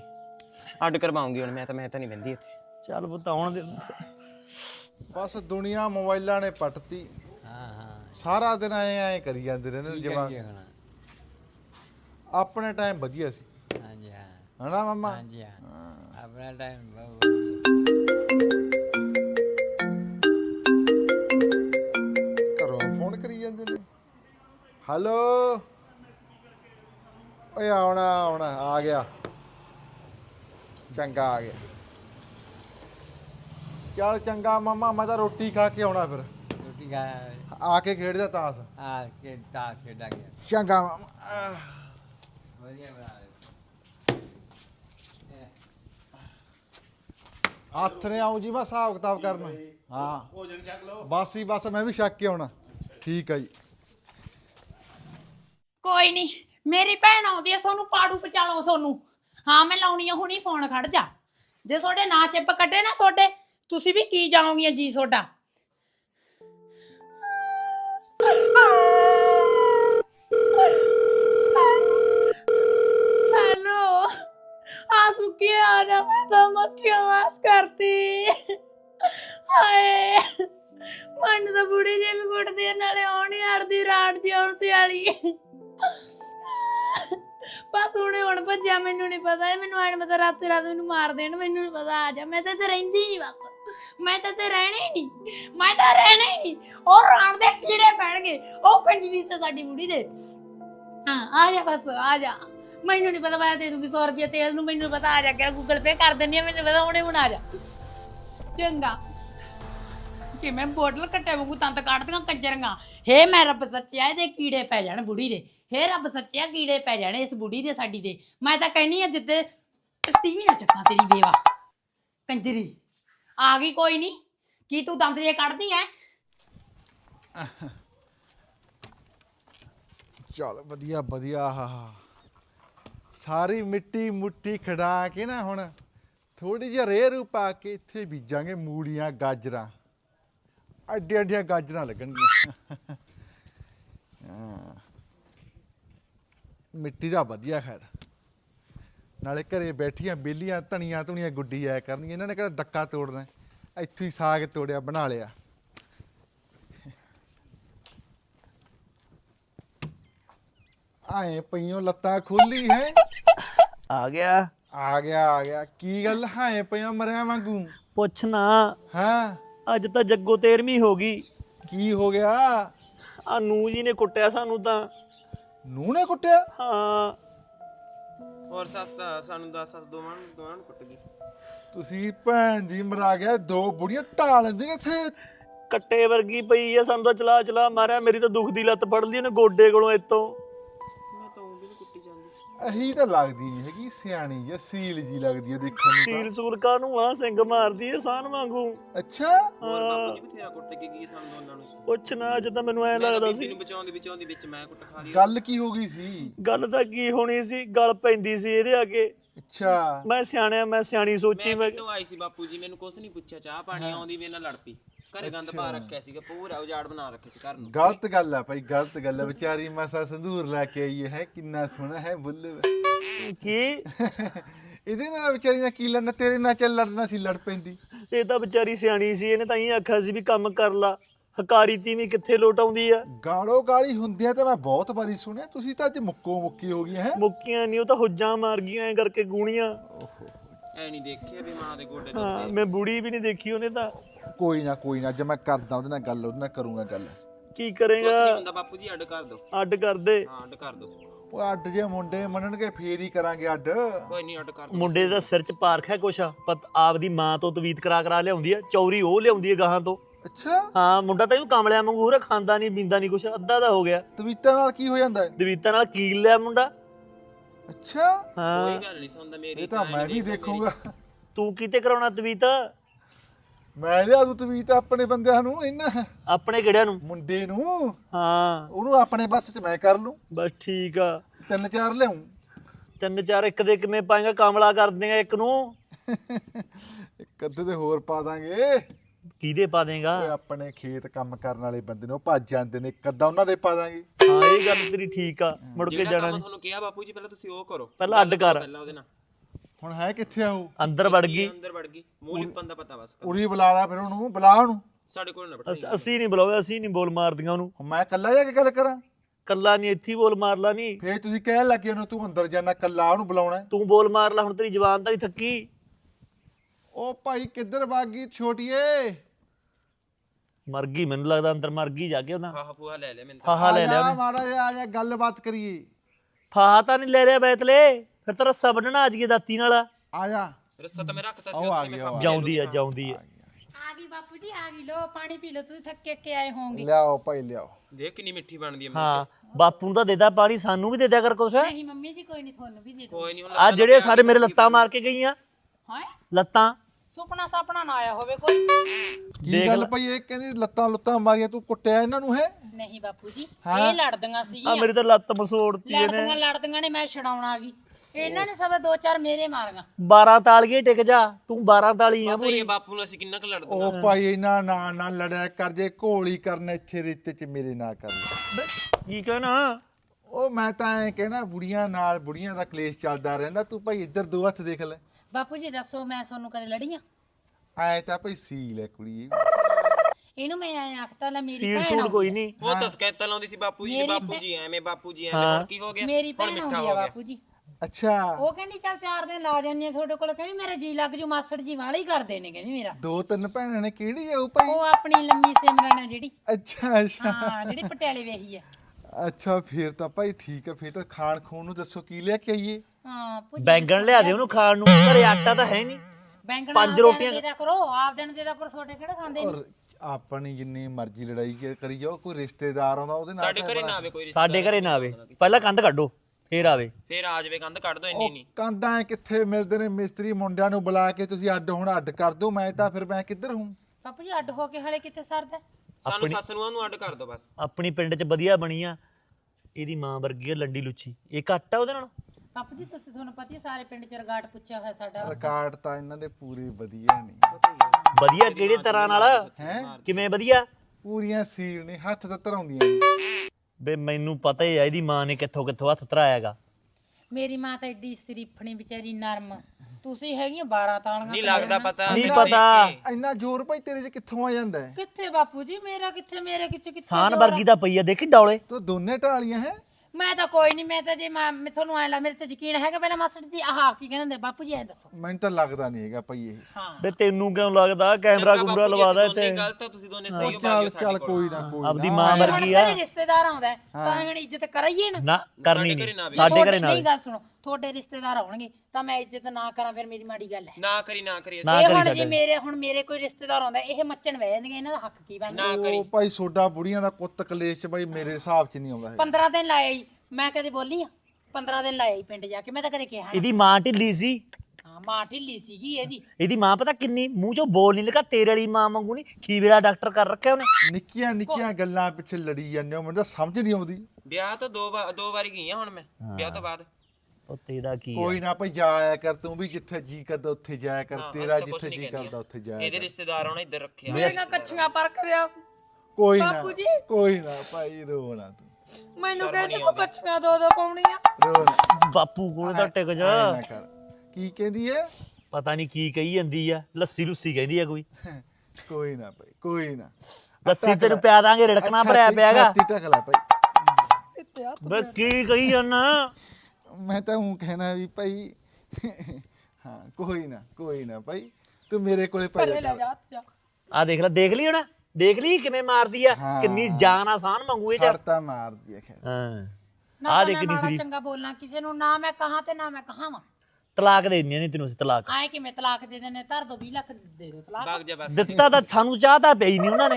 ਅੱਡ ਕਰਵਾਉਂਗੀ ਹੁਣ ਮੈਂ ਤਾਂ ਮੈਂ ਤਾਂ ਨਹੀਂ ਬੰਦੀ ਇੱਥੇ। ਚੱਲ ਪੁੱਤ ਆਉਣ ਦੇ। ਬਸ ਦੁਨੀਆ ਮੋਬਾਈਲਾਂ ਨੇ ਪੱਟਤੀ। ਹਾਂ ਹਾਂ। ਸਾਰਾ ਦਿਨ ਐ ਐ ਕਰੀ ਜਾਂਦੇ ਰਹਿੰਦੇ ਨੇ ਜਵਾਕ। ਆਪਣੇ ਟਾਈਮ ਵਧੀਆ ਸੀ। ਹਾਂਜੀ ਹਾਂ। ਹਨਾ ਮਾਮਾ? ਹਾਂਜੀ ਹਾਂ। ਆਪਣਾ ਟਾਈਮ ਬਹੁਤ। ਘਰੋਂ ਫੋਨ ਕਰੀ ਜਾਂਦੇ ਨੇ। ਹੈਲੋ? ਓਏ ਆਉਣਾ ਆਉਣਾ ਆ ਗਿਆ। ਚੰਗਾ ਆ ਗਿਆ। ਚੱਲ ਚੰਗਾ ਮਾਮਾ ਮੈਂ ਤਾਂ ਰੋਟੀ ਖਾ ਕੇ ਆਉਣਾ ਫਿਰ। ਰੋਟੀ ਖਾ ਆ ਕੇ ਖੇਡਦਾ ਤਾਸ। ਆ ਕੇ ਤਾਸ਼ ਖੇਡਾਂ ਗਿਆ। ਚੰਗਾ ਮਾਮਾ। ਵਧੀਆ ਬਣਾ ਲਿਆ। ਹੱਥ ਨੇ ਆਉਂ ਜੀ ਮੈਂ ਹਿਸਾਬ ਕਿਤਾਬ ਕਰਨਾ। ਹਾਂ। ਭੋਜਨ ਛਕ ਲਓ। ਬਸ ਹੀ ਬਸ ਮੈਂ ਵੀ ਛੱਕ ਕੇ ਆਉਣਾ। ਠੀਕ ਆ ਜੀ। ਕੋਈ ਨਹੀਂ ਮੇਰੀ ਭੈਣ ਆਉਂਦੀ ਐ ਸੋਨੂੰ ਪਾੜੂ ਪਚਾਲੋ ਸੋਨੂੰ। ਹਾਂ ਮੈਂ ਲਾਉਣੀ ਆ ਹੁਣੀ ਫੋਨ ਖੜ ਜਾ। ਜੇ ਤੁਹਾਡੇ ਨਾਂ ਚਿੱਪ ਕੱਢੇ ਨਾ ਤੁਹਾਡੇ ਤੁਸੀਂ ਵੀ ਕੀ ਜਾਓਗੀਆਂ ਜੀ ਤੁਹਾਡਾ ਆ ਸੁੱਕੀ ਆ ਜਾ ਮੈਂ ਤਾਂ ਮੱਖੀਆਂ ਵਾਸ ਕਰਤੀ। ਹਾਏ ਮਨ ਤਾਂ ਬੁੜੇ ਜੇ ਵੀ ਕੁੱਟਦੇ ਆ, ਨਾਲੇ ਆਉਣੀ ਅੜਦੀ ਰਾਤ ਜੀ ਆਉਣ ਸਿਆਲੀ। ਬਸ ਹੁਣੇ ਹੁਣ ਭੱਜਿਆ ਮੈਨੂੰ ਨਹੀਂ ਪਤਾ। ਇਹ ਮੈਨੂੰ ਐਨ ਪਤਾ ਰਾਤ ਰਾਤ ਮੈਨੂੰ ਮਾਰ ਦੇਣ ਮੈਨੂੰ ਨਹੀਂ ਪਤਾ ਆ ਜਾ। ਮੈਂ ਤਾਂ ਇੱਥੇ ਰਹਿੰਦੀ ਨਹੀਂ ਬਸ। ਮੈਂ ਤਾਂ ਇੱਥੇ ਰਹਿਣਾ ਹੀ ਨਹੀਂ। ਮੈਂ ਤਾਂ ਰਹਿਣਾ ਹੀ ਨਹੀਂ। ਉਹ ਰਾਣ ਦੇ ਕੀੜੇ ਪੈਣਗੇ। ਉਹ ਕੰਜਵੀ ਤੇ ਸਾਡੀ ਬੁੜੀ ਦੇ। ਹਾਂ ਆ ਜਾ ਬਸ ਆ ਜਾ। ਮੈਨੂੰ ਨਹੀਂ ਪਤਾ, ਮੈਂ ਦੇ ਦੂੰਗੀ 100 ਰੁਪਏ ਤੇਲ ਨੂੰ ਮੈਨੂੰ ਪਤਾ, ਆ ਜਾ ਕੇ ਗੂਗਲ ਪੇ ਕਰ ਦਿੰਨੀ ਆ, ਮੈਨੂੰ ਪਤਾ, ਹੁਣੇ ਹੁਣ ਆ ਜਾ। ਚੰਗਾ। ਕਿ ਮੈਂ ਬੋਟਲ ਕੱਟੇ ਵਾਂਗੂ ਤੰਤ ਕੱਢਦੀਆਂ ਕੰਜਰੀਆਂ। ਹੇ, ਮੈਂ ਰੱਬ ਸੱਚਿਆ, ਇਹਦੇ ਕੀੜੇ ਪੈ ਜਾਣ ਬੁੜੀ ਦੇ। ਹੇ, ਰੱਬ ਸੱਚਿਆ, ਕੀੜੇ ਪੈ ਜਾਣ ਇਸ ਬੁੜੀ ਦੇ, ਸਾਡੀ ਦੇ। ਮੈਂ ਤਾਂ ਕਹਿਨੀ ਆ ਜਿੱਤੇ ਟੀਵੀ ਨਾ ਚੱਕਾਂ ਤੇਰੀ ਬੇਵਾ ਕੰਜਰੀ, ਆ ਗਈ ਕੋਈ ਨਹੀਂ ਕੀ ਤੂੰ ਦੰਦ ਜੇ ਕੱਢਦੀ ਐ? ਚੱਲ, ਵਧੀਆ ਵਧੀਆ ਹਾ ਸਾਰੀ ਮਿੱਟੀ ਮੁੱਟੀ ਖੜਾ ਕੇ ਨਾ ਹੁਣ ਥੋੜੀ ਜਿਹੀ ਰੇਹ ਰੂ ਪਾ ਕੇ ਇੱਥੇ ਬੀਜਾਂਗੇ ਮੂਲੀਆਂ, ਗਾਜਰਾਂ। ਅੱਡੀਆਂ ਅੱਡੀਆਂ ਗਾਜਰਾਂ ਲੱਗਣਗੀਆਂ। ਹਾਂ। ਮਿੱਟੀ ਦਾ ਵਧੀਆ ਖੈਰ। ਨਾਲੇ ਘਰੇ ਬੈਠੀਆਂ ਬੇਲੀਆਂ ਧਣੀਆਂ ਧੁਣੀਆਂ ਗੁੱਡੀ ਆਇਆ ਕਰਨਗੀਆਂ। ਇਹਨਾਂ ਨੇ ਕਿਹੜਾ ਡੱਕਾ ਤੋੜਨਾ? ਹੈ। ਇੱਥੇ ਹੀ ਸਾਗ ਤੋੜਿਆ, ਬਣਾ ਲਿਆ। ਆਏ ਪਈਓ ਲੱਤਾਂ ਖੋਲੀ ਹੈ। ਆ ਗਿਆ। ਆ ਗਿਆ ਆ ਗਿਆ। ਕੀ ਗੱਲ ਹਾਏ ਪਈਓ ਮਰਿਆ ਵਾਂਗੂ? ਪੁੱਛ ਨਾ। ਹਾਂ? ਅੱਜ ਤਾਂ ਜੱਗੋ 13ਵੀਂ ਹੋ ਗਈ। ਕੀ ਹੋ ਗਿਆ? ਆ ਨੂੰ ਜੀ ਨੇ ਕੁੱਟਿਆ ਸਾਨੂੰ ਤਾਂ। ਨੂੰਹ ਨੇ ਕੁੱਟਿਆ? ਹਾਂ। ਹੋਰ ਸੱਸ ਸਾਨੂੰ ਦੱਸ ਸੱਸ ਦੋਵਾਂ ਨੂੰ ਦੋਵਾਂ ਨੂੰ ਕੁੱਟ ਗਈ। ਤੁਸੀਂ ਭੈਣ ਜੀ ਮਰਾ ਗਿਆ ਦੋ ਬੁੜੀਆਂ ਢਾਲ ਲੈਂਦੀਆਂ ਇੱਥੇ। ਕੱਟੇ ਵਰਗੀ ਪਈ ਆ ਸਾਨੂੰ ਤਾਂ ਚਲਾ ਚਲਾ ਮਾਰਿਆ। ਮੇਰੀ ਤਾਂ ਦੁੱਖ ਦੀ ਲੱਤ ਫੜ ਲਈ ਉਹਨੇ ਗੋਡੇ ਕੋਲੋਂ ਇੱਥੋਂ। ਅਹੀ ਤਾਂ ਲੱਗਦੀ ਨਹੀਂ ਹੈਗੀ ਸਿਆਣੀ ਜਾਂ ਸੀਲ ਜੀ ਲੱਗਦੀ ਹੈ ਦੇਖਣ ਨੂੰ ਸੀਲ ਸੂਲ ਕਾਹਨੂੰ ਆ? ਸਿੰਘ ਮਾਰਦੀ ਏ ਸਾਨ ਵਾਂਗੂ। ਤਾਂ ਅੱਛਾ? ਹੋਰ ਬਾਪੂ ਜੀ ਬਥੇਰਾ ਕੁੱਟ ਕੇ ਗਈ ਸਾਨੂੰ ਦੋਨਾਂ ਨੂੰ। ਪੁੱਛ ਨਾ ਅੱਜ ਤਾਂ ਮੈਨੂੰ ਐ ਮੈਂ ਤਾਂ ਲੱਗਦਾ ਬੀਬੀ ਸੀ। ਨੂੰ ਬਚਾਉਂਦੀ ਬਚਾਉਂਦੀ ਵਿੱਚ ਮੈਂ ਕੁੱਟ ਖਾ ਲਈ ਗੱਲ ਕੀ ਹੋ ਗਈ ਸੀ? ਗੱਲ ਤਾਂ ਕੀ ਹੋਣੀ ਸੀ? ਗੱਲ ਪੈਂਦੀ ਸੀ ਇਹਦੇ ਅੱਗੇ। ਅੱਛਾ। ਮੈਂ ਸਿਆਣਿਆ ਮੈਂ ਸਿਆਣੀ ਸੋਚੀ ਮੈਂ ਮੈਂ ਪਿੰਡੋਂ ਆਈ ਸੀ ਬਾਪੂ ਜੀ? ਮੈਨੂੰ ਕੁਛ ਨਹੀਂ ਪੁੱਛਿਆ ਚਾਹ ਪਾਣੀ ਆਉਂਦੀ ਮੇਰੇ ਨਾਲ ਲੜ ਪਈ। ਘਰੇ ਗੰਦ ਪਾ ਰੱਖਿਆ ਸੀਗਾ ਪੂਰਾ ਉਜਾੜ ਬਣਾ ਰੱਖਿਆ ਸੀ ਘਰ ਨੂੰ। ਗਲਤ ਗੱਲ ਆ ਭਾਈ ਗਲਤ ਗੱਲ ਆ। ਵਿਚਾਰੀ ਮਸਾ ਸੰਧੂਰ ਲੈ ਕੇ ਆਈ ਹੈ ਕਿੰਨਾ ਸੋਹਣਾ ਹੈ ਬੁੱਲ। ਕੀ? ਇਹਦੇ ਨਾਲ ਵਿਚਾਰੀ ਨਾਲ ਕੀ ਲੜਨਾ ਤੇਰੇ ਨਾਲ ਚੱਲ ਲੜਨਾ ਸੀ ਲੜ ਪੈਂਦੀ। ਇਹ ਤਾਂ ਵਿਚਾਰੀ ਸਿਆਣੀ ਸੀ ਇਹਨੇ ਤਾਂ ਹੀ ਆਖਿਆ ਸੀ ਵੀ ਕੰਮ ਕਰ ਲਾ। ਹਕਾਰੀ ਤੀਵੀਂ ਕਿੱਥੇ ਲੋਟ ਆਉਂਦੀ ਆ? ਗਾਲੋ ਗਾਲੀ ਹੁੰਦੀਆਂ ਤਾਂ ਮੈਂ ਬਹੁਤ ਵਾਰੀ ਸੁਣਿਆ ਤੁਸੀਂ ਤਾਂ ਅੱਜ ਮੁੱਕੋ ਮੁੱਕੀ ਹੋ ਗਈਆਂ ਹੈ? ਮੁੱਕੀਆਂ ਨਹੀਂ ਉਹ ਤਾਂ ਹੁੱਜਾਂ ਮਾਰ ਗਈਆਂ ਐ ਕਰਕੇ ਗੂਣੀਆਂ। ਐ ਨਹੀਂ ਦੇਖਿਆ ਵੀ ਮਾਂ ਦੇ ਗੋਡੇ ਹਾਂ ਮੈਂ ਬੁੜੀ ਵੀ ਨਹੀਂ ਦੇਖੀ ਉਹਨੇ ਤਾਂ। ਕੋਈ ਨਾ ਕੋਈ ਨਾ ਜੇ ਮੈਂ ਕਰਦਾ ਉਹਦੇ ਨਾਲ ਗੱਲ ਉਹਦੇ ਨਾਲ ਕਰੂੰਗਾ ਗੱਲ। ਕੀ ਕਰੇਗਾ? ਹੁੰਦਾ ਬਾਪੂ ਜੀ ਅੱਡ ਕਰ ਦੋ। ਅੱਡ ਕਰਦੇ ਹਾਂ ਅੱਡ ਕਰ ਦੋ। ਉਹ ਅੱਡ ਜੇ ਮੁੰਡੇ ਮੰਨਣਗੇ ਫੇਰ ਹੀ ਕਰਾਂਗੇ ਅੱਡ। ਕੋਈ ਨਹੀਂ ਅੱਡ ਕਰ ਦੋ। ਮੁੰਡੇ ਦਾ ਸਿਰ 'ਚ ਪਾਰਖ ਹੈ ਕੁਛ? ਪਤ ਆਪਦੀ ਮਾਂ ਤੋਂ ਤਵੀਤ ਕਰਾ ਕਰਾ ਲਿਆਉਂਦੀ ਆ ਚੌਰੀ ਉਹ ਲਿਆਉਂਦੀ ਹੈ ਗਾਹਾਂ ਤੋਂ। ਅੱਛਾ। ਹਾਂ ਮੁੰਡਾ ਤਾਂ ਇਹਨੂੰ ਕਮਲਿਆ ਵਾਂਗੂ ਹੋਰ ਖਾਂਦਾ ਨਹੀਂ ਪੀਂਦਾ ਨਹੀਂ ਕੁਛ ਅੱਧਾ ਦਾ ਹੋ ਗਿਆ। ਤਵੀਤਾਂ ਨਾਲ ਕੀ ਹੋ ਜਾਂਦਾ ਹੈ? ਦਵੀਤਾਂ ਨਾਲ ਕੀਲ ਲਿਆ ਮੁੰਡਾ। ਅੱਛਾ। ਕੋਈ ਗੱਲ ਨਹੀਂ ਸੁਣਦਾ ਮੇਰੀ ਇਹ ਤਾਂ ਮੈਂ ਵੀ ਦੇਖੋ ਦੇਖੂੰਗਾ। ਤੂੰ ਕਿਤੇ ਕਰਾਉਣਾ ਤਵੀਤ? ਮੈਂ ਲਿਆ ਦੂ ਤਵੀਤ ਆਪਣੇ ਬੰਦਿਆਂ ਨੂੰ ਇਹਨਾਂ ਆਪਣੇ ਕਿਹੜਿਆਂ ਨੂੰ? ਮੁੰਡੇ ਨੂੰ। ਹਾਂ। ਉਹਨੂੰ ਆਪਣੇ ਬੱਸ 'ਚ ਮੈਂ ਕਰ ਲੂੰ। ਬਸ ਠੀਕ ਆ। ਤਿੰਨ ਚਾਰ ਲਿਆਉਂ। ਤਿੰਨ ਚਾਰ ਇੱਕ ਦੇ ਕਿਵੇਂ ਪਾਏਗਾ? ਕਾਮਲਾ ਕਰ ਦੇਗਾ ਇੱਕ ਨੂੰ। ਇੱਕ ਅੱਧੇ ਤੇ ਹੋਰ ਪਾ ਦਾਂਗੇ। ਕਿਹਦੇ ਪਾ ਦੇਗਾ? ਓਏ ਆਪਣੇ ਖੇਤ ਕੰਮ ਕਰਨ ਵਾਲੇ ਬੰਦੇ ਨੇ ਉਹ ਭੱਜ ਜਾਂਦੇ ਨੇ ਇੱਕ ਅੱਧਾ ਉਹਨਾਂ ਦੇ ਪਾ ਦਾਂਗੇ। ਹਾਂ ਇਹ ਗੱਲ ਤੇਰੀ ਠੀਕ ਆ ਮੁੜ ਕੇ ਜਿਹੜਾ ਜਾਣਾ ਕੰਮ ਨੀ। ਤੁਹਾਨੂੰ ਕਿਹਾ ਬਾਪੂ ਜੀ ਪਹਿਲਾਂ ਤੁਸੀਂ ਉਹ ਕਰੋ। ਪਹਿਲਾਂ ਅੱਡ ਕਰ ਪਹਿਲਾਂ ਉਹਦੇ ਨਾਲ। ਹੁਣ ਹੈ ਕਿੱਥੇ ਆ ਉਹ? ਅੰਦਰ ਵੜ ਗਈ। ਅੰਦਰ ਵੜ ਗਈ। ਮੂੰਹ ਲਿਪਣ ਦਾ ਪਤਾ ਬਸ। ਉਰੀ ਬੁਲਾ ਲਾ ਫਿਰ ਉਹਨੂੰ ਬੁਲਾ ਉਹਨੂੰ। ਸਾਡੇ ਕੋਲ ਨਾ ਬੈਠੋ ਅਸ- ਅਸੀਂ ਨਹੀਂ ਬੁਲਾਵੇ ਅਸੀਂ ਨਹੀਂ ਬੋਲ ਮਾਰਦੀਆਂ ਉਹਨੂੰ। ਹੁਣ ਮੈਂ ਇਕੱਲਾ ਜਾ ਕੇ ਗੱਲ ਕਰਾਂ? ਕੱਲਾ ਨਹੀਂ ਇੱਥੇ ਹੀ ਬੋਲ ਮਾਰ ਲਾ ਨਹੀਂ ਫੇਰ ਤੁਸੀਂ ਕਹਿਣ ਲੱਗੇ ਉਹਨੂੰ ਤੂੰ ਅੰਦਰ ਜਾਣਾ ਇਕੱਲਾ ਉਹਨੂੰ ਬੁਲਾਉਣਾ ਹੈ। ਤੂੰ ਬੋਲ ਮਾਰ ਲਾ ਹੁਣ ਤੇਰੀ ਜ਼ਬਾਨ ਤਾਂ ਨਹੀਂ ਥੱਕੀ। ਉਹ ਭਾਈ ਕਿੱਧਰ ਭਾਗੀ ਛੋਟੀਏ? ਮਰ ਗਈ ਮੈਨੂੰ ਲੱਗਦਾ ਅੰਦਰ ਮਰ ਗਈ ਜਾ ਕੇ ਉਹਨਾਂ ਫਾਹਾ ਫੂਹਾ ਲੈ ਲਿਆ ਮੈਨੂੰ ਤਾਂ। ਫਾਹਾ ਲੈ ਲਿਆ ਜਾ ਉਹਨੇ ਮਾੜਾ ਜਿਹਾ ਆ ਜਾ ਗੱਲਬਾਤ ਕਰੀਏ। ਫਾਹਾ ਤਾਂ ਨਹੀਂ ਲੈ ਰਿਹਾ ਬੈਤਲੇ। ਫਿਰ ਤਾਂ ਰੱਸਾ ਬੰਨਣਾ ਆ ਜੀਏ ਦਾਤੀ ਨਾਲ। ਆ ਜਾ। ਰਸਤਾ ਤਾਂ ਮੈਂ ਰੱਖਤਾ ਸੀ ਉੱਥੇ ਮੈਂ ਆ ਜਾਉਂਦੀ ਆ ਜਾਉਂਦੀ ਆ। ਆ ਗਈ ਬਾਪੂ ਜੀ ਆ ਗਈ। ਲੋ ਪਾਣੀ ਪੀ ਲੋ ਤੁਸੀਂ ਥੱਕੇ ਕੇ ਆਏ ਹੋਵੋਗੇ। ਲਿਆਓ ਭਾਈ ਲਿਆਓ। ਦੇਖ ਕਿੰਨੀ ਮਿੱਠੀ ਬਣਦੀ ਹੈ ਹਾਂ ਬਾਪੂ ਨੂੰ ਤਾਂ ਦੇਦਾ ਪਾਣੀ ਸਾਨੂੰ ਵੀ ਦੇ ਦਿਆ ਕਰ ਕੁਛ। ਨਹੀਂ ਮੰਮੀ ਜੀ ਕੋਈ ਨਹੀਂ ਤੁਹਾਨੂੰ ਵੀ ਦੇ ਦੋ ਕੋਈ ਨਹੀਂ ਹੁਣ ਆ ਜਿਹੜੇ ਸਾਡੇ ਮੇਰੇ ਲੱਤਾਂ ਮਾਰ ਕੇ ਗਈਆਂ। ਹਾਂ? ਲੱਤਾਂ। ਸੁਪਨਾ ਸਾਪਨਾ ਨਾ ਆਇਆ ਹੋਵੇ ਕੋਈ। ਕੀ ਗੱਲ ਭਾਈ ਇਹ ਕਹਿੰਦੀ ਲੱਤਾਂ ਲੁੱਤਾਂ ਮਾਰੀਆਂ ਤੂੰ ਕੁੱਟਿਆ ਇਹਨਾਂ ਨੂੰ ਹੈ? ਨਹੀਂ ਬਾਪੂ ਜੀ। ਇਹ ਲੜਦੀਆਂ ਆ ਸੀਗੀਆਂ ਮੇਰੀ ਤਾਂ ਲੱਤ ਮਸੋੜਤੀ ਇਹਨੇ। ਲੜਦੀਆਂ ਲੜਦੀਆਂ ਨੇ ਮੈਂ ਛਡਾਉਣ ਆ ਗਈ ਇਹਨਾਂ ਨੇ ਸਭ ਦੋ ਚਾਰ ਮੇਰੇ ਮਾਰੀਆਂ। 12 ਤਾਲੀਏ ਟਿਕ ਜਾ ਤੂੰ 12 ਤਾਲੀ ਆ ਪਤਾ ਹੀ ਹੈ ਬਾਪੂ ਨੂੰ ਅਸੀਂ ਕਿੰਨਾ ਕੁ ਲੜਦੇ ਉਹ ਭਾਈ ਇਹਨਾਂ ਨਾਲ ਨਾ ਲੜਿਆ ਕਰ ਜੇ ਘੋਲੀ ਕਰਨ ਇੱਥੇ ਰੇਤੇ 'ਚ ਮੇਰੇ ਨਾਲ ਕਰ। ਲੈ ਕੀ ਕਹਿਣਾ? ਉਹ ਮੈਂ ਤਾਂ ਐ ਕਹਿਣਾ ਬੁੜੀਆਂ ਨਾਲ ਬੁੜੀਆਂ ਦਾ ਕਲੇਸ਼ ਚੱਲਦਾ ਰਹਿੰਦਾ। ਤੂੰ ਭਾਈ ਇੱਧਰ ਦੋ ਹੱਥ ਦੇਖ ਲੈ। ਬਾਪੂ ਜੀ ਦੱਸੋ ਮੈਂ ਤੁਹਾਨੂੰ ਕਦੇ ਲੜੀਆਂ ਐ ਤਾਂ ਭਾਈ ਸੀਲ ਹੈ ਕੁੜੀ। ਇਹਨੂੰ ਮੈਂ ਐਂ ਆਖਤਾ ਲੈ ਮੇਰੀ ਸੀਲ ਭੈਣ ਸੂਲ ਕੋਈ ਆ। ਨਹੀਂ ਉਹ ਤਾਂ ਸਕੈਤਾਂ ਲਾਉਂਦੀ ਸੀ ਬਾਪੂ ਜੀ ਦੇ ਬਾਪੂ ਜੀ ਐਵੇਂ ਬਾਪੂ ਜੀ ਐਵੇਂ ਹੁਣ ਕੀ ਹੋ ਗਿਆ? ਮੇਰੀ ਹੁਣ ਭੈਣ ਮਿੱਠਾ ਆਉਂਦੀ ਹੋ ਆ ਗਿਆ। ਬਾਪੂ ਜੀ। ਅੱਛਾ। ਉਹ ਕਹਿੰਦੀ ਚੱਲ ਚਾਰ ਦਿਨ ਲਾ ਜਾਂਦੀ ਆ ਤੁਹਾਡੇ ਕੋਲ। ਕਹਿੰਦੀ ਮੇਰਾ ਜੀ ਲੱਗ ਜੂ ਮਾਸੜ ਜੀ ਵਾਲੀ ਕਰਦੇ ਨੇ ਕਹਿੰਦੀ ਮੇਰਾ। ਦੋ ਤਿੰਨ ਭੈਣਾਂ ਨੇ ਕਿਹੜੀ ਆ ਉਹ ਭਾਈ? ਉਹ ਆਪਣੀ ਲੰਮੀ ਸਿਮਰਨ ਆ ਜਿਹੜੀ। ਅੱਛਾ ਅੱਛਾ। ਹਾਂ ਜਿਹੜੀ ਪਟਿਆਲੇ ਵੇਹੀ ਆ। ਅੱਛਾ ਫੇਰ ਤਾਂ ਭਾਈ ਠੀਕ ਹੈ ਫੇਰ ਤਾਂ ਖਾਣ ਖੂਨ ਨੂੰ ਦੱਸੋ ਕੀ ਲਿਆ ਕੇ ਆਈਏ? ਬੈਂਗਣ ਲਿਆ ਦੇ ਉਹਨੂੰ ਖਾਣ ਨੂੰ ਘਰੇ ਆਟਾ ਤਾਂ ਹੈ ਨਹੀਂ। ਬੈਂਗਣ ਪੰਜ ਰੋਟੀਆਂ- ਰੋਟੀਆਂ ਦੇ ਦਿਆ ਕਰੋ ਆਪ ਦਿਨ ਦੇ ਦਿਆ ਕਰੋ ਤੁਹਾਡੇ ਕਿਹੜਾ ਖਾਂਦੇ ਨੇ? ਔਰ ਆਪਣੀ ਜਿੰਨੀ ਮਰਜ਼ੀ ਲੜਾਈ ਕੇ- ਕਰੀ ਜਾਓ ਕੋਈ ਰਿਸ਼ਤੇਦਾਰ ਆਉਂਦਾ ਉਹਦੇ ਨਾਲ ਸਾਡੇ ਘਰੇ ਨਾ ਆਵੇ ਕੋਈ ਰਿਸ਼ਤਾ ਸਾਡੇ ਘਰੇ ਨਾ ਆਵੇ। ਪਹਿਲਾਂ ਕੰਧ ਕੱਢੋ ਫੇਰ ਆਵੇ। ਫੇਰ ਆ ਜਾਵੇ ਕੰਧ ਕੱਢ ਦੋ ਇੰਨੀ ਨਹੀਂ। ਕੰਧਾਂ ਕਿੱਥੇ ਮਿਲਦੇ ਨੇ? ਮਿਸਤਰੀ ਮੁੰਡਿਆਂ ਨੂੰ ਬੁਲਾ ਕੇ ਤੁਸੀਂ ਅੱਡ ਹੁਣ ਅੱਡ ਕਰ ਦਿਓ ਮੈਂ ਤਾਂ ਫਿਰ ਮੈਂ ਕਿੱਧਰ ਹੂੰ ਬਾਪੂ ਜੀ ਅੱਡ ਹੋ ਕੇ ਹਲੇ ਕਿੱਥੇ ਸਰਦਾ? ਸਾਨੂੰ ਸੱਸ ਨੂੰ ਉਹਨੂੰ ਅੱਡ ਕਰ ਦੋ ਬਸ। ਆਪਣੀ ਪਿੰਡ 'ਚ ਵਧੀਆ ਬਣੀ ਆ ਇਹਦੀ ਮਾਂ ਵਰਗੀ ਆ ਲੰਡੀ ਲੁੱਚੀ। ਇਹ ਘੱਟ ਆ ਉਹਦੇ ਨਾਲ? ਬਾਪੂ ਜੀ ਤੁਸੀਂ ਤੁਹਾਨੂੰ ਪਤਾ ਹੀ ਹੈ ਸਾਰੇ ਪਿੰਡ ਚ ਰਿਗਾਰਡ ਪੁੱਛਿਆ ਹੋਇਆ ਸਾਡਾ। ਰਿਕਾਰਡ ਤਾਂ ਇਹਨਾਂ ਦੇ ਪੂਰੇ ਵਧੀਆ ਨੇ। ਵਧੀਆ ਕਿਹੜੇ ਤਰ੍ਹਾਂ ਨਾਲ? ਹੈ? ਕਿਵੇਂ ਵਧੀਆ? ਪੂਰੀਆਂ ਸੀਲ ਨੇ ਹੱਥ ਤਾਂ ਧਰਾਉਂਦੀਆਂ ਨੇ। ਬੇ ਮੈਨੂੰ ਪਤਾ ਹੀ ਆ ਇਹਦੀ ਮਾਂ ਨੇ ਕਿੱਥੋਂ ਕਿੱਥੋਂ ਹੱਥ ਧਰਾਇਆਗਾ। ਮੇਰੀ ਮਾਂ ਤਾਂ ਏਡੀ ਸਰੀਫਣੀ ਵਿਚਾਰੀ ਨਰਮ। ਤੁਸੀਂ ਹੈਗੀਆਂ 12 ਤਾਲੀਆਂ ਨਹੀਂ ਲੱਗਦਾ ਪਤਾ। ਨਹੀਂ ਪਤਾ। ਇੰਨਾ ਜ਼ੋਰ ਭਾਈ ਤੇਰੇ 'ਚ ਕਿੱਥੋਂ ਆ ਜਾਂਦਾ ਹੈ? ਕਿੱਥੇ ਬਾਪੂ ਜੀ ਮੇਰਾ ਕਿੱਥੇ ਮੇਰੇ ਕਿੱਥੇ ਕਿੱਥੇ ਸਾਨ ਜ਼ੋਰ ਆ? ਵਰਗੀ ਦਾ ਪਈ ਆ ਦੇਖੀ ਡੌਲੇ। ਤੂੰ ਦੋਨੇ ਢਾਲੀਆਂ ਹੈ? ਮੈਂ ਤਾਂ ਕੋਈ ਨਹੀਂ ਮੈਂ ਤਾਂ ਜੇ ਮੈਂ ਮੈਂ ਤੁਹਾਨੂੰ ਐ ਲਾ ਮੇਰੇ ਤੇ ਯਕੀਨ ਹੈਗਾ ਪਹਿਲਾਂ ਮਾਸਟਰ ਜੀ ਆਹ ਕੀ ਕਹਿੰਦੇ ਹੁੰਦੇ ਬਾਪੂ ਜੀ ਐ ਦੱਸੋ। ਮੈਨੂੰ ਤਾਂ ਲੱਗਦਾ ਨਹੀਂ ਹੈਗਾ ਭਾਈ ਇਹ। ਹਾਂ। ਬੇ ਤੈਨੂੰ ਕਿਉਂ ਲੱਗਦਾ? ਕੈਮਰਾ ਕੁਮਰਾ ਲਵਾ ਦੇ ਇੱਥੇ। ਗਲਤ ਆ ਤੁਸੀਂ ਦੋਨੇ ਸਹੀ ਹੋ ਚੱਲ ਚੱਲ ਕੋਈ ਨਾ ਕੋਈ ਆਪਦੀ ਨਾ। ਮਾਂ ਵਰਗੀ ਆ। ਰਿਸ਼ਤੇਦਾਰ ਆਉਂਦਾ ਤਾਂ ਹੁਣ ਇੱਜ਼ਤ ਕਰਾਈਏ ਨਾ। ਨਾ ਕਰਨੀ ਸਾਡੇ ਘਰੇ ਨਹੀਂ ਨਾ। ਸਾਡੇ ਘਰੇ ਨਾਲ ਨਹੀਂ ਗੱਲ ਸੁਣੋ ਤੁਹਾਡੇ ਰਿਸ਼ਤੇਦਾਰ ਆਉਣਗੇ ਤਾਂ ਮੈਂ ਇੱਜ਼ਤ ਨਾ ਕਰਾਂ ਫਿਰ ਮੇਰੀ ਮਾੜੀ ਗੱਲ ਹੈ। ਨਾ ਕਰੀ ਨਾ ਕਰੀ ਨਾ ਇਹ ਹੁਣ ਜੇ ਮੇਰੇ ਹੁਣ ਮੇਰੇ ਕੋਈ ਰਿਸ਼ਤੇਦਾਰ ਆਉਂਦਾ ਇਹ ਮੱਚਣ ਬਹਿ ਜਾਂਦੇ ਇਹਨਾਂ ਦਾ ਹੱਕ ਕੀ ਬਣਦਾ? ਨਾ ਕਰੀ। ਉਹ ਭਾਈ ਸੋਡਾ ਬੁੜੀਆਂ ਦਾ ਕੁੱਤ ਕਲੇਸ਼ ਭਾਈ ਮੇਰੇ ਹਿਸਾਬ 'ਚ ਨਹੀਂ ਆਉਂਦਾ ਹੈਗਾ। 15 ਦਿਨ ਲਾਇਆ ਹੀ ਮੈਂ ਕਦੇ ਬੋਲੀ ਆ? 15 ਦਿਨ ਲਾਇਆ ਹੀ ਪਿੰਡ ਜਾ ਕੇ ਮੈਂ ਤਾਂ ਕਦੇ ਕਿਹਾ ਇਹਦੀ ਮਾਂ ਢਿੱਲੀ ਸੀ। ਹਾਂ ਮਾਂ ਢਿੱਲੀ ਸੀਗੀ ਇਹਦੀ। ਇਹਦੀ ਮਾਂ ਪਤਾ ਕਿੰਨੀ ਮੂੰਹ ਚੋਂ ਬੋਲ ਨਹੀਂ ਲਗਾ ਤੇਰੇ ਵਾਲੀ ਮਾਂ ਵਾਂਗੂ ਨਹੀਂ ਖੀਵੇਲਾ ਡਾਕਟਰ ਕਰ ਰੱਖਿਆ ਉਹਨੇ। ਨਿੱਕੀਆਂ ਨਿੱਕੀਆਂ ਗੱਲਾਂ ਪਿੱਛੇ ਲੜੀ ਜਾਂਦੇ ਹੋ ਮੈਨੂੰ ਤਾਂ ਸਮਝ ਨਹੀਂ ਆਉਂਦੀ। ਵਿਆਹ ਤਾਂ ਦੋ ਵਾਰ ਦੋ ਵਾਰੀ ਗਈ ਆ ਹੁਣ ਮੈਂ ਵਿਆਹ ਤੋਂ ਬਾਅਦ। ਉਹ ਤੇਰਾ ਕੀ ਆ? ਕੋਈ ਨਾ ਭਾਈ ਜਾਇਆ ਕਰ ਤੂੰ ਵੀ ਜਿੱਥੇ ਜੀ ਕਰਦਾ ਉੱਥੇ ਜਾਇਆ ਕਰ ਹਾਂ, ਤੇਰਾ ਅਸੀਂ ਤਾਂ ਕੁਛ ਜਿੱਥੇ ਨਹੀਂ ਜੀ ਕਰਦਾ ਉੱਥੇ ਜਾਇਆ ਇਹਦੇ ਰਿਸ਼ਤੇਦਾਰ ਆਉਣਾ ਇੱਧਰ ਰੱਖਿਆ ਮੇਰੀਆਂ ਕੱਚੀਆਂ ਪਰਖ ਰਿਆ ਕੋਈ ਨਾ ਬਾਪੂ ਜੀ। ਕੋਈ ਨਾ ਭਾਈ ਰੋਣਾ ਤੂੰ। ਮੈਨੂੰ ਕਹਿੰਦੇ ਕੋ ਕੱਚੀਆਂ ਦੋ ਦੋ ਪਾਉਣੀਆਂ। ਰੋਣਾ ਬਾਪੂ ਕੋਲ ਤਾਂ ਟਿਕ ਜਾ। ਐਂ ਨਾ ਕਰ। ਕੀ ਕਹਿੰਦੀ ਹੈ ਪਤਾ ਨਹੀਂ ਕੀ ਕਹੀ ਜਾਂਦੀ ਆ। ਲੱਸੀ ਲੁੱਸੀ ਕਹਿੰਦੀ ਆ ਕੋਈ। ਕੋਈ ਨਾ ਭਾਈ ਕੋਈ ਨਾ। ਲੱਸੀ ਤੈਨੂੰ ਪਿਆ ਦਾਂਗੇ ਰੜਕਣਾ ਭਰਿਆ ਪਿਆਗਾ। ਛਾਤੀ ਢਕ ਲੈ ਭਾਈ ਬੇ ਕੀ ਕਹੀ ਜਾਂਦਾ? ਮੈਂ ਤਾਂ ਹੂੰ ਕਹਿਣਾ ਵੀ ਭਾਈ ਹਾਂ ਕੋਈ ਨਾ ਕੋਈ ਨਾ ਭਾਈ ਤੂੰ ਮੇਰੇ ਕੋਲੇ ਪੈ ਜਾ ਕਰ। ਜਾ ਜਾ। ਆ ਦੇਖ ਲੈ ਦੇਖ ਲਈ ਹੁਣ ਦੇਖ ਲਈ ਕਿਵੇਂ ਮਾਰਦੀ ਆ ਹਾਂ। ਕਿੰਨੀ ਜਾਨ ਆਸਾਨ ਮੰਗੂ ਇਹ ਚ। ਛੜਤਾ ਮਾਰਦੀ ਹੈ ਖੈਰ। ਹਾਂ। ਨਾ ਆ ਤਾਂ ਦੇਖ ਮੈਂ ਕਿੰਨੀ ਮਾੜਾ ਸਰੀ ਚੰਗਾ ਬੋਲਣਾ ਕਿਸੇ ਨੂੰ ਨਾ ਮੈਂ ਕਹਾਂ ਤੇ ਨਾ ਮੈਂ ਕਹਾਵਾਂ ਤਲਾਕ ਦੇ ਦਿੰਦੀਆਂ ਨੇ ਤੈਨੂੰ ਅਸੀਂ ਤਲਾਕ। ਆਏ ਕਿਵੇਂ ਤਲਾਕ ਦੇ ਦੇਣੇ ਧਰ ਦੋ 20 ਲੱਖ ਦੇ ਦਿਓ ਤਲਾਕ। ਭਾਗ ਜਾ ਬਸ। ਦਿੱਤਾ ਤਾਂ ਸਾਨੂੰ ਚਾਹ ਤਾਂ ਪਈ ਨਹੀਂ ਉਹਨਾਂ ਨੇ।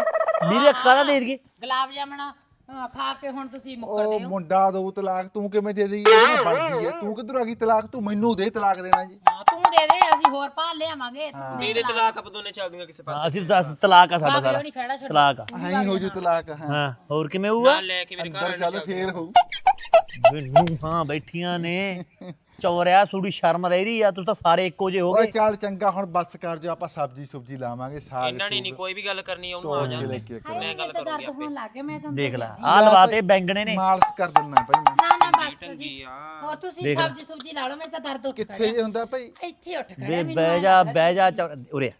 ਵੀਰੇ ਕਾਹਦਾ ਦੇ ਦਈਏ? ਗੁਲਾਬ ਜਾਮਣਾ ਅਹ, ਖਾ ਕੇ ਹੁਣ ਤੁਸੀਂ ਮੁੱਕਰਦੇ ਉਹ ਹੋ। ਮੁੰਡਾ ਦੋ ਤਲਾਕ ਤੂੰ ਕਿਵੇਂ ਦੇ ਦੇਈ? ਇਹਦੇ ਨਾਲ ਬਣ ਗਈ ਹੈ? ਤੂੰ ਕਿੱਧਰ ਆ ਗਈ ਤਲਾਕ? ਤੂੰ ਮੈਨੂੰ ਦੇ ਤਲਾਕ ਦੇਣਾ ਜੀ। ਹਾਂ ਤੂੰ ਦੇ ਦੇ ਅਸੀਂ ਹੋਰ ਭਾਲ ਲਿਆਵਾਂਗੇ ਤੂੰ ਮੇਰੇ ਤਲਾਕ। ਆਪ ਦੋਨੇ ਚੱਲਦੀਆਂ ਕਿਸੇ ਪਾਸੇ। ਹਾਂ, ਅਸੀਂ ਦੱਸ ਤਲਾਕ ਆ ਸਾਡਾ ਸਾਰਾ। ਉਹ ਨਹੀਂ ਖੜਾ ਛੱਡ ਤਲਾਕ ਆ। ਹਾਂ ਹੀ ਹੋ ਜੂ ਤਲਾਕ ਹਾਂ। ਹਾਂ ਹੋਰ ਕਿਵੇਂ ਹੋਊਗਾ? ਨਾਲ ਲੈ ਕੇ ਮੇਰੇ ਘਰ ਅੰਦਰ ਚੱਲ ਫੇਰ ਹੋਊ। ਮੈਨੂੰ ਹਾਂ ਬੈਠੀਆਂ ਨੇ। ਚੌਰਿਆ ਥੋੜੀ ਸ਼ਰਮ ਰਹਿ ਰਹੀ ਆ ਤੂੰ ਤਾਂ ਸਾਰੇ ਇੱਕੋ ਜਿਹੇ ਹੋ ਓਏ ਗਏ। ਚੱਲ ਚੰਗਾ ਹੁਣ ਬੱਸ ਕਰ ਜੋ ਆਪਾਂ ਸਬਜੀ ਸੁਬਜੀ ਲਾਵਾਂਗੇ ਸਾਗ ਇਹਨਾਂ ਨੇ ਨਹੀਂ ਕੋਈ ਵੀ ਗੱਲ ਕਰਨੀ ਉਹਨੂੰ ਆ ਤੋੜ ਕੇ ਜਾਂਦੇ। ਕੇ ਮੈਂ ਗੱਲ ਕਰੂੰਗੀ ਦਰਦ ਹੋਣ ਲੱਗ ਗਿਆ ਮੈਂ ਤਾਂ ਦੇਖ ਲੈ ਆ ਲਵਾਤੇ ਬੈਂਗਣੇ ਨੇ। ਮਾਲਸ਼ ਕਰ ਦਿੰਨਾ ਭਾਈ ਮੈਂ। ਨਾ ਨਾ ਬਸ ਜੀ ਹੋਰ ਤੁਸੀਂ ਸਬਜ਼ੀ ਸੁਬਜੀ ਲਾ ਲਓ ਮੈਂ ਤਾਂ ਦਰਦ ਉੱਠ ਕਿੱਥੇ ਜੇ ਹੁੰਦਾ ਭਾਈ? ਖੜਿਆ ਇੱਥੇ ਉੱਠ ਖੜਿਆ ਬੇ ਮੈਨੂੰ ਬਹਿ ਜਾ ਬਹਿ ਜਾ ਉਰੇ ਆ।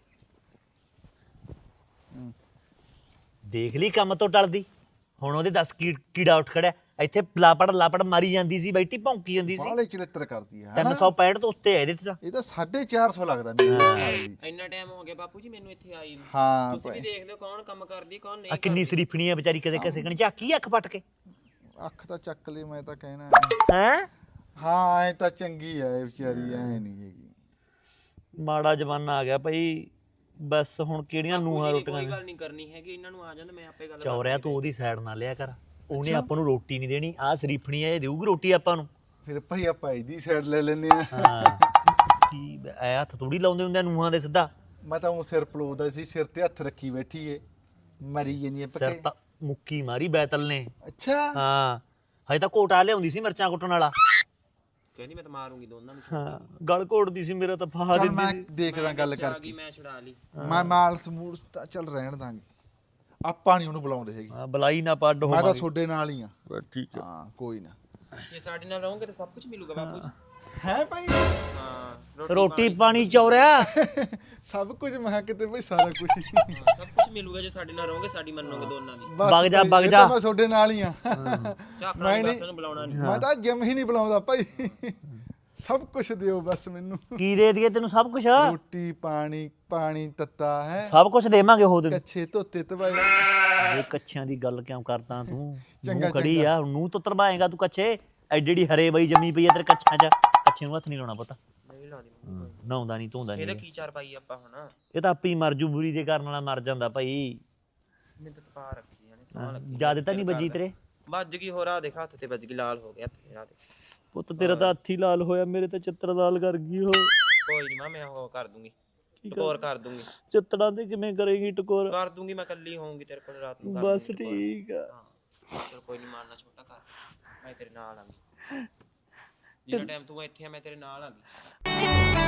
ਦੇਖ ਲਈ ਕੰਮ ਤੋਂ ਟਲਦੀ। ਹੁਣ ਉਹਦੇ 10 ਕੀੜਾ ਉੱਠ ਖੜਿਆ। ਇੱਥੇ ਲਾਪੜ ਲਾਪੜ ਮਾਰੀ ਜਾਂਦੀ ਸੀ ਬੈਠੀ ਭੌਂਕੀ ਜਾਂਦੀ ਸੀ। ਬਾਲੇ ਚਲਿੱਤਰ ਕਰਦੀ ਹੈ 365 ਤੋਂ ਉੱਤੇ ਆ ਇਹਦੇ ਤੇ ਤਾਂ। ਇਹ ਤਾਂ 450 ਲੱਗਦਾ ਮੇਰੇ ਦੀ ਇੰਨਾ ਟਾਈਮ ਹੋ ਗਿਆ ਬਾਪੂ ਜੀ ਮੈਨੂੰ ਇੱਥੇ ਆਈ ਨੂੰ। ਹਾਂ ਤੁਸੀਂ ਵੀ ਭਾਈ। ਦੇਖਦੇ ਹੋ ਕੌਣ ਕੰਮ ਕਰਦੀ ਕੌਣ ਆ ਨਹੀਂ ਕਿੰਨੀ ਸਰੀਫਣੀ ਆ ਵਿਚਾਰੀ ਕਦੇ ਕਿਸੇ ਕਣੀ। ਝਾਕੀ ਅੱਖ ਪੱਟ ਕੇ? ਅੱਖ ਤਾਂ ਚੱਕ ਲਈ ਮੈਂ ਤਾਂ ਕਹਿਣਾ। ਹੈ? ਹਾਂ ਐ ਤਾਂ ਚੰਗੀ ਐ ਇਹ ਵਿਚਾਰੀ ਐ ਨਹੀਂ ਹੈਗੀ। ਮਾੜਾ ਜਮਾਨਾ ਆ ਗਿਆ ਭਾਈ ਬਸ ਹੁਣ ਕਿਹੜੀਆਂ ਨੂਹਾਂ ਕੋਈ ਰੋਟੀਆਂ ਗੱਲ ਨਹੀਂ ਕਰਨੀ ਹੈਗੀ ਇਹਨਾਂ ਨੂੰ ਆ ਜਾਂਦਾ ਮੈਂ ਆਪੇ ਗੱਲ ਚੌਰਿਆ ਤੂੰ ਉਹਦੀ ਸਾਈਡ ਨਾ ਲਿਆ ਕਰ। ਉਹਨੇ ਆਪਾਂ ਨੂੰ ਰੋਟੀ ਨਹੀਂ ਦੇਣੀ ਆ ਸਰੀਫਣੀ ਆ ਇਹ ਦੇਊਗੀ ਰੋਟੀ ਆਪਾਂ ਨੂੰ। ਫਿਰ ਭਾਈ ਆਪਾਂ ਇਹਦੀ ਸਾਈਡ ਲੈ ਲੈਨੇ ਆ ਹਾਂ। ਕੀ ਐ ਹੱਥ ਥੋੜੀ ਲਾਉਂਦੇ ਹੁੰਦੇ ਆ ਨੂਹਾਂ ਦੇ ਸਿੱਧਾ। ਮੈਂ ਤਾਂ ਉਹ ਸਿਰ ਪਲੋਦਾ ਸੀ ਸਿਰ ਤੇ ਹੱਥ ਰੱਖੀ ਬੈਠੀ ਏ। ਮਰੀ ਜੰਨੀ ਸਿਰ ਪੱਕੇ ਤਾਂ ਮੁੱਕੀ ਮਾਰੀ ਬੈਤਲ ਨੇ। ਅੱਛਾ। ਹਾਂ। ਹਜੇ ਤਾਂ ਕੋਟਾ ਲਿਆਉਂਦੀ ਸੀ ਮਿਰਚਾਂ ਕੁੱਟਣ ਵਾਲਾ। ਕਹਿੰਦੀ ਮੈਂ ਤਾਂ ਮਾਰੂੰਗੀ ਦੋਨਾਂ ਨੂੰ ਹਾਂ ਗਲ ਘੋੜਦੀ ਸੀ ਮੇਰਾ ਤਾਂ ਫਾਹਾ ਚੱਲ ਦਿੰਦੀ ਮੈਂ ਦੇਖਦਾ ਗੱਲ ਕਰਕੇ। ਮੈਂ ਛੁਡਾ ਲਈ। ਮੈਂ ਮਾਲ ਸਮੂਰ ਤਾਂ ਚੱਲ ਰਹਿਣ ਦਾਂਗੇ। ਆਪਾਂ ਨਹੀਂ ਉਹਨੂੰ ਬੁਲਾਉਂਦੇ ਹੈਗੇ। ਹਾਂ ਬਲਾਈ ਨਾ ਪੱਡ ਮੈਂ ਤਾਂ ਹੋਵਾਂਗੇ ਤੁਹਾਡੇ ਨਾਲ ਹੀ ਆ। ਠੀਕ ਹਾਂ ਕੋਈ ਨਾ। ਜੇ ਸਾਡੇ ਨਾਲ ਰਹੋਗੇ ਤਾਂ ਸਭ ਕੁਝ ਮਿਲੂਗਾ ਬਾਪੂ ਜੀ। ਹੈ। ਭਾਈ। ਹਾਂ ਰੋਟੀ ਪਾਣੀ ਚੌਰਿਆ। ਸਭ ਕੁਝ ਮੈਂ ਕਿਤੇ ਭਾਈ ਸਾਰਾ ਕੁਝ ਹੀ। ਹਾਂ, ਸਭ ਕੁਝ ਮਿਲੂਗਾ ਜੇ ਸਾਡੇ ਨਾਲ ਰਹੋਗੇ ਸਾਡੀ ਮੰਨੋਗੇ ਦੋਨਾਂ ਦੀ। ਬਸ ਵਗ ਜਾ, ਭਾਈ, ਵਗ ਇਹ ਜਾ। ਤਾਂ ਮੈਂ ਤੁਹਾਡੇ ਨਾਲ ਹੀ ਆ। ਝਾਕਣਾ ਮੈਂ ਨਹੀਂ ਨਹੀਂ ਬਸ ਉਹਨੂੰ ਬੁਲਾਉਣਾ ਨਹੀਂ। ਮੈਂ ਤਾਂ ਜਿਮ ਹੀ ਨਹੀਂ ਬੁਲਾਉਂਦਾ ਭਾਈ। ਸਭ ਕੁਝ ਦਿਓ ਬਸ ਮੈਨੂੰ। ਕੀ ਦੇ ਦਈਏ ਤੈਨੂੰ ਸਭ ਕੁਝ ਰੋਟੀ ਪਾਣੀ ਪਾਣੀ ਤੱਤਾ ਹੈ? ਸਭ ਕੁਝ ਦੇਵਾਂਗੇ ਉਹ ਦੇ ਕੱਛੇ ਧੋਤੇ ਤਵਾਏ। ਇਹ ਕੱਛਿਆਂ ਦੀ ਗੱਲ ਕਿਉਂ ਕਰਦਾ ਤੂੰ? ਚੰਗਾ, ਨੂੰ ਖੜੀ ਆ ਨੂੰ ਤੋਂ ਤਰਵਾਏਗਾ ਤੂੰ ਕੱਛੇ। ਐਡੀ ਡੀ ਹਰੇ ਬਈ ਜੰਮੀ ਪਈ ਆ ਤੇਰੇ ਕੱਛਾਂ 'ਚ। ਕੱਛੇ ਨੂੰ ਹੱਥ ਨਹੀਂ ਲਾਉਣਾ ਪਤਾ। ਨਹੀਂ ਲਾਉਣੀ ਨਹਾਉਂਦਾ ਨਹੀਂ ਧੋਂਦਾ ਇਹਦਾ ਨਹੀਂ। ਕੀ ਚਾਰ ਪਾਈ ਆਪਾਂ ਹੁਣ? ਇਹ ਤਾਂ ਆਪੀ ਮਰ ਜੂ ਬੁਰੀ ਦੇ ਕਰਨ ਵਾਲਾ ਮਰ ਜਾਂਦਾ ਭਾਈ। ਮੈਂ ਤਾਂ ਪਾ ਰੱਖੀ ਜਾਨੇ ਸੌਣ ਲੱਗੀ ਜ਼ਿਆਦਾ ਤਾਂ ਨਹੀਂ ਵੱਜੀ ਤੇਰੇ ਵੱਜ ਗਈ ਹੋਰ ਆ ਦੇਖ ਹੱਥ ਤੇ ਵੱਜ ਗਈ ਲਾਲ ਹੋ ਗਿਆ ਹੱਥ ਆ ਪੁੱਤ ਤੇਰਾ ਤਾਂ ਹੱਥੀ ਲਾਲ ਹੋਇਆ ਮੇਰੇ ਤਾਂ ਚਿੱਤਰ ਲਾਲ ਕਰ ਗਈ ਹੋ ਕੋਈ ਨਹੀਂ ਮੈਂ ਉਹ ਕਰ ਦੂੰਗੀ। ਟਕੋਰ ਕਰ ਦੂੰਗੀ। ਚਿੱਤੜਾਂ ਤੇ ਕਿਵੇਂ ਕਰੇਗੀ ਟਕੋਰ? ਕਰ ਦੂੰਗੀ ਮੈਂ ਕੱਲੀ ਹੋਊਂਗੀ ਤੇਰੇ ਕੋਲ ਰਾਤ ਨੂੰ ਬਸ ਠੀਕ ਆ। ਹਾਂ, ਕੋਈ ਨਹੀਂ ਮਾਰਨਾ ਛੋਟਾ ਕਰ ਮੈਂ ਤੇਰੇ ਨਾਲ ਆਂਗੀ। ਜਿਹੜਾ ਟਾਈਮ ਤੂੰ ਇੱਥੇ ਆ ਮੈਂ ਤੇਰੇ ਨਾਲ ਆਂਗੀ।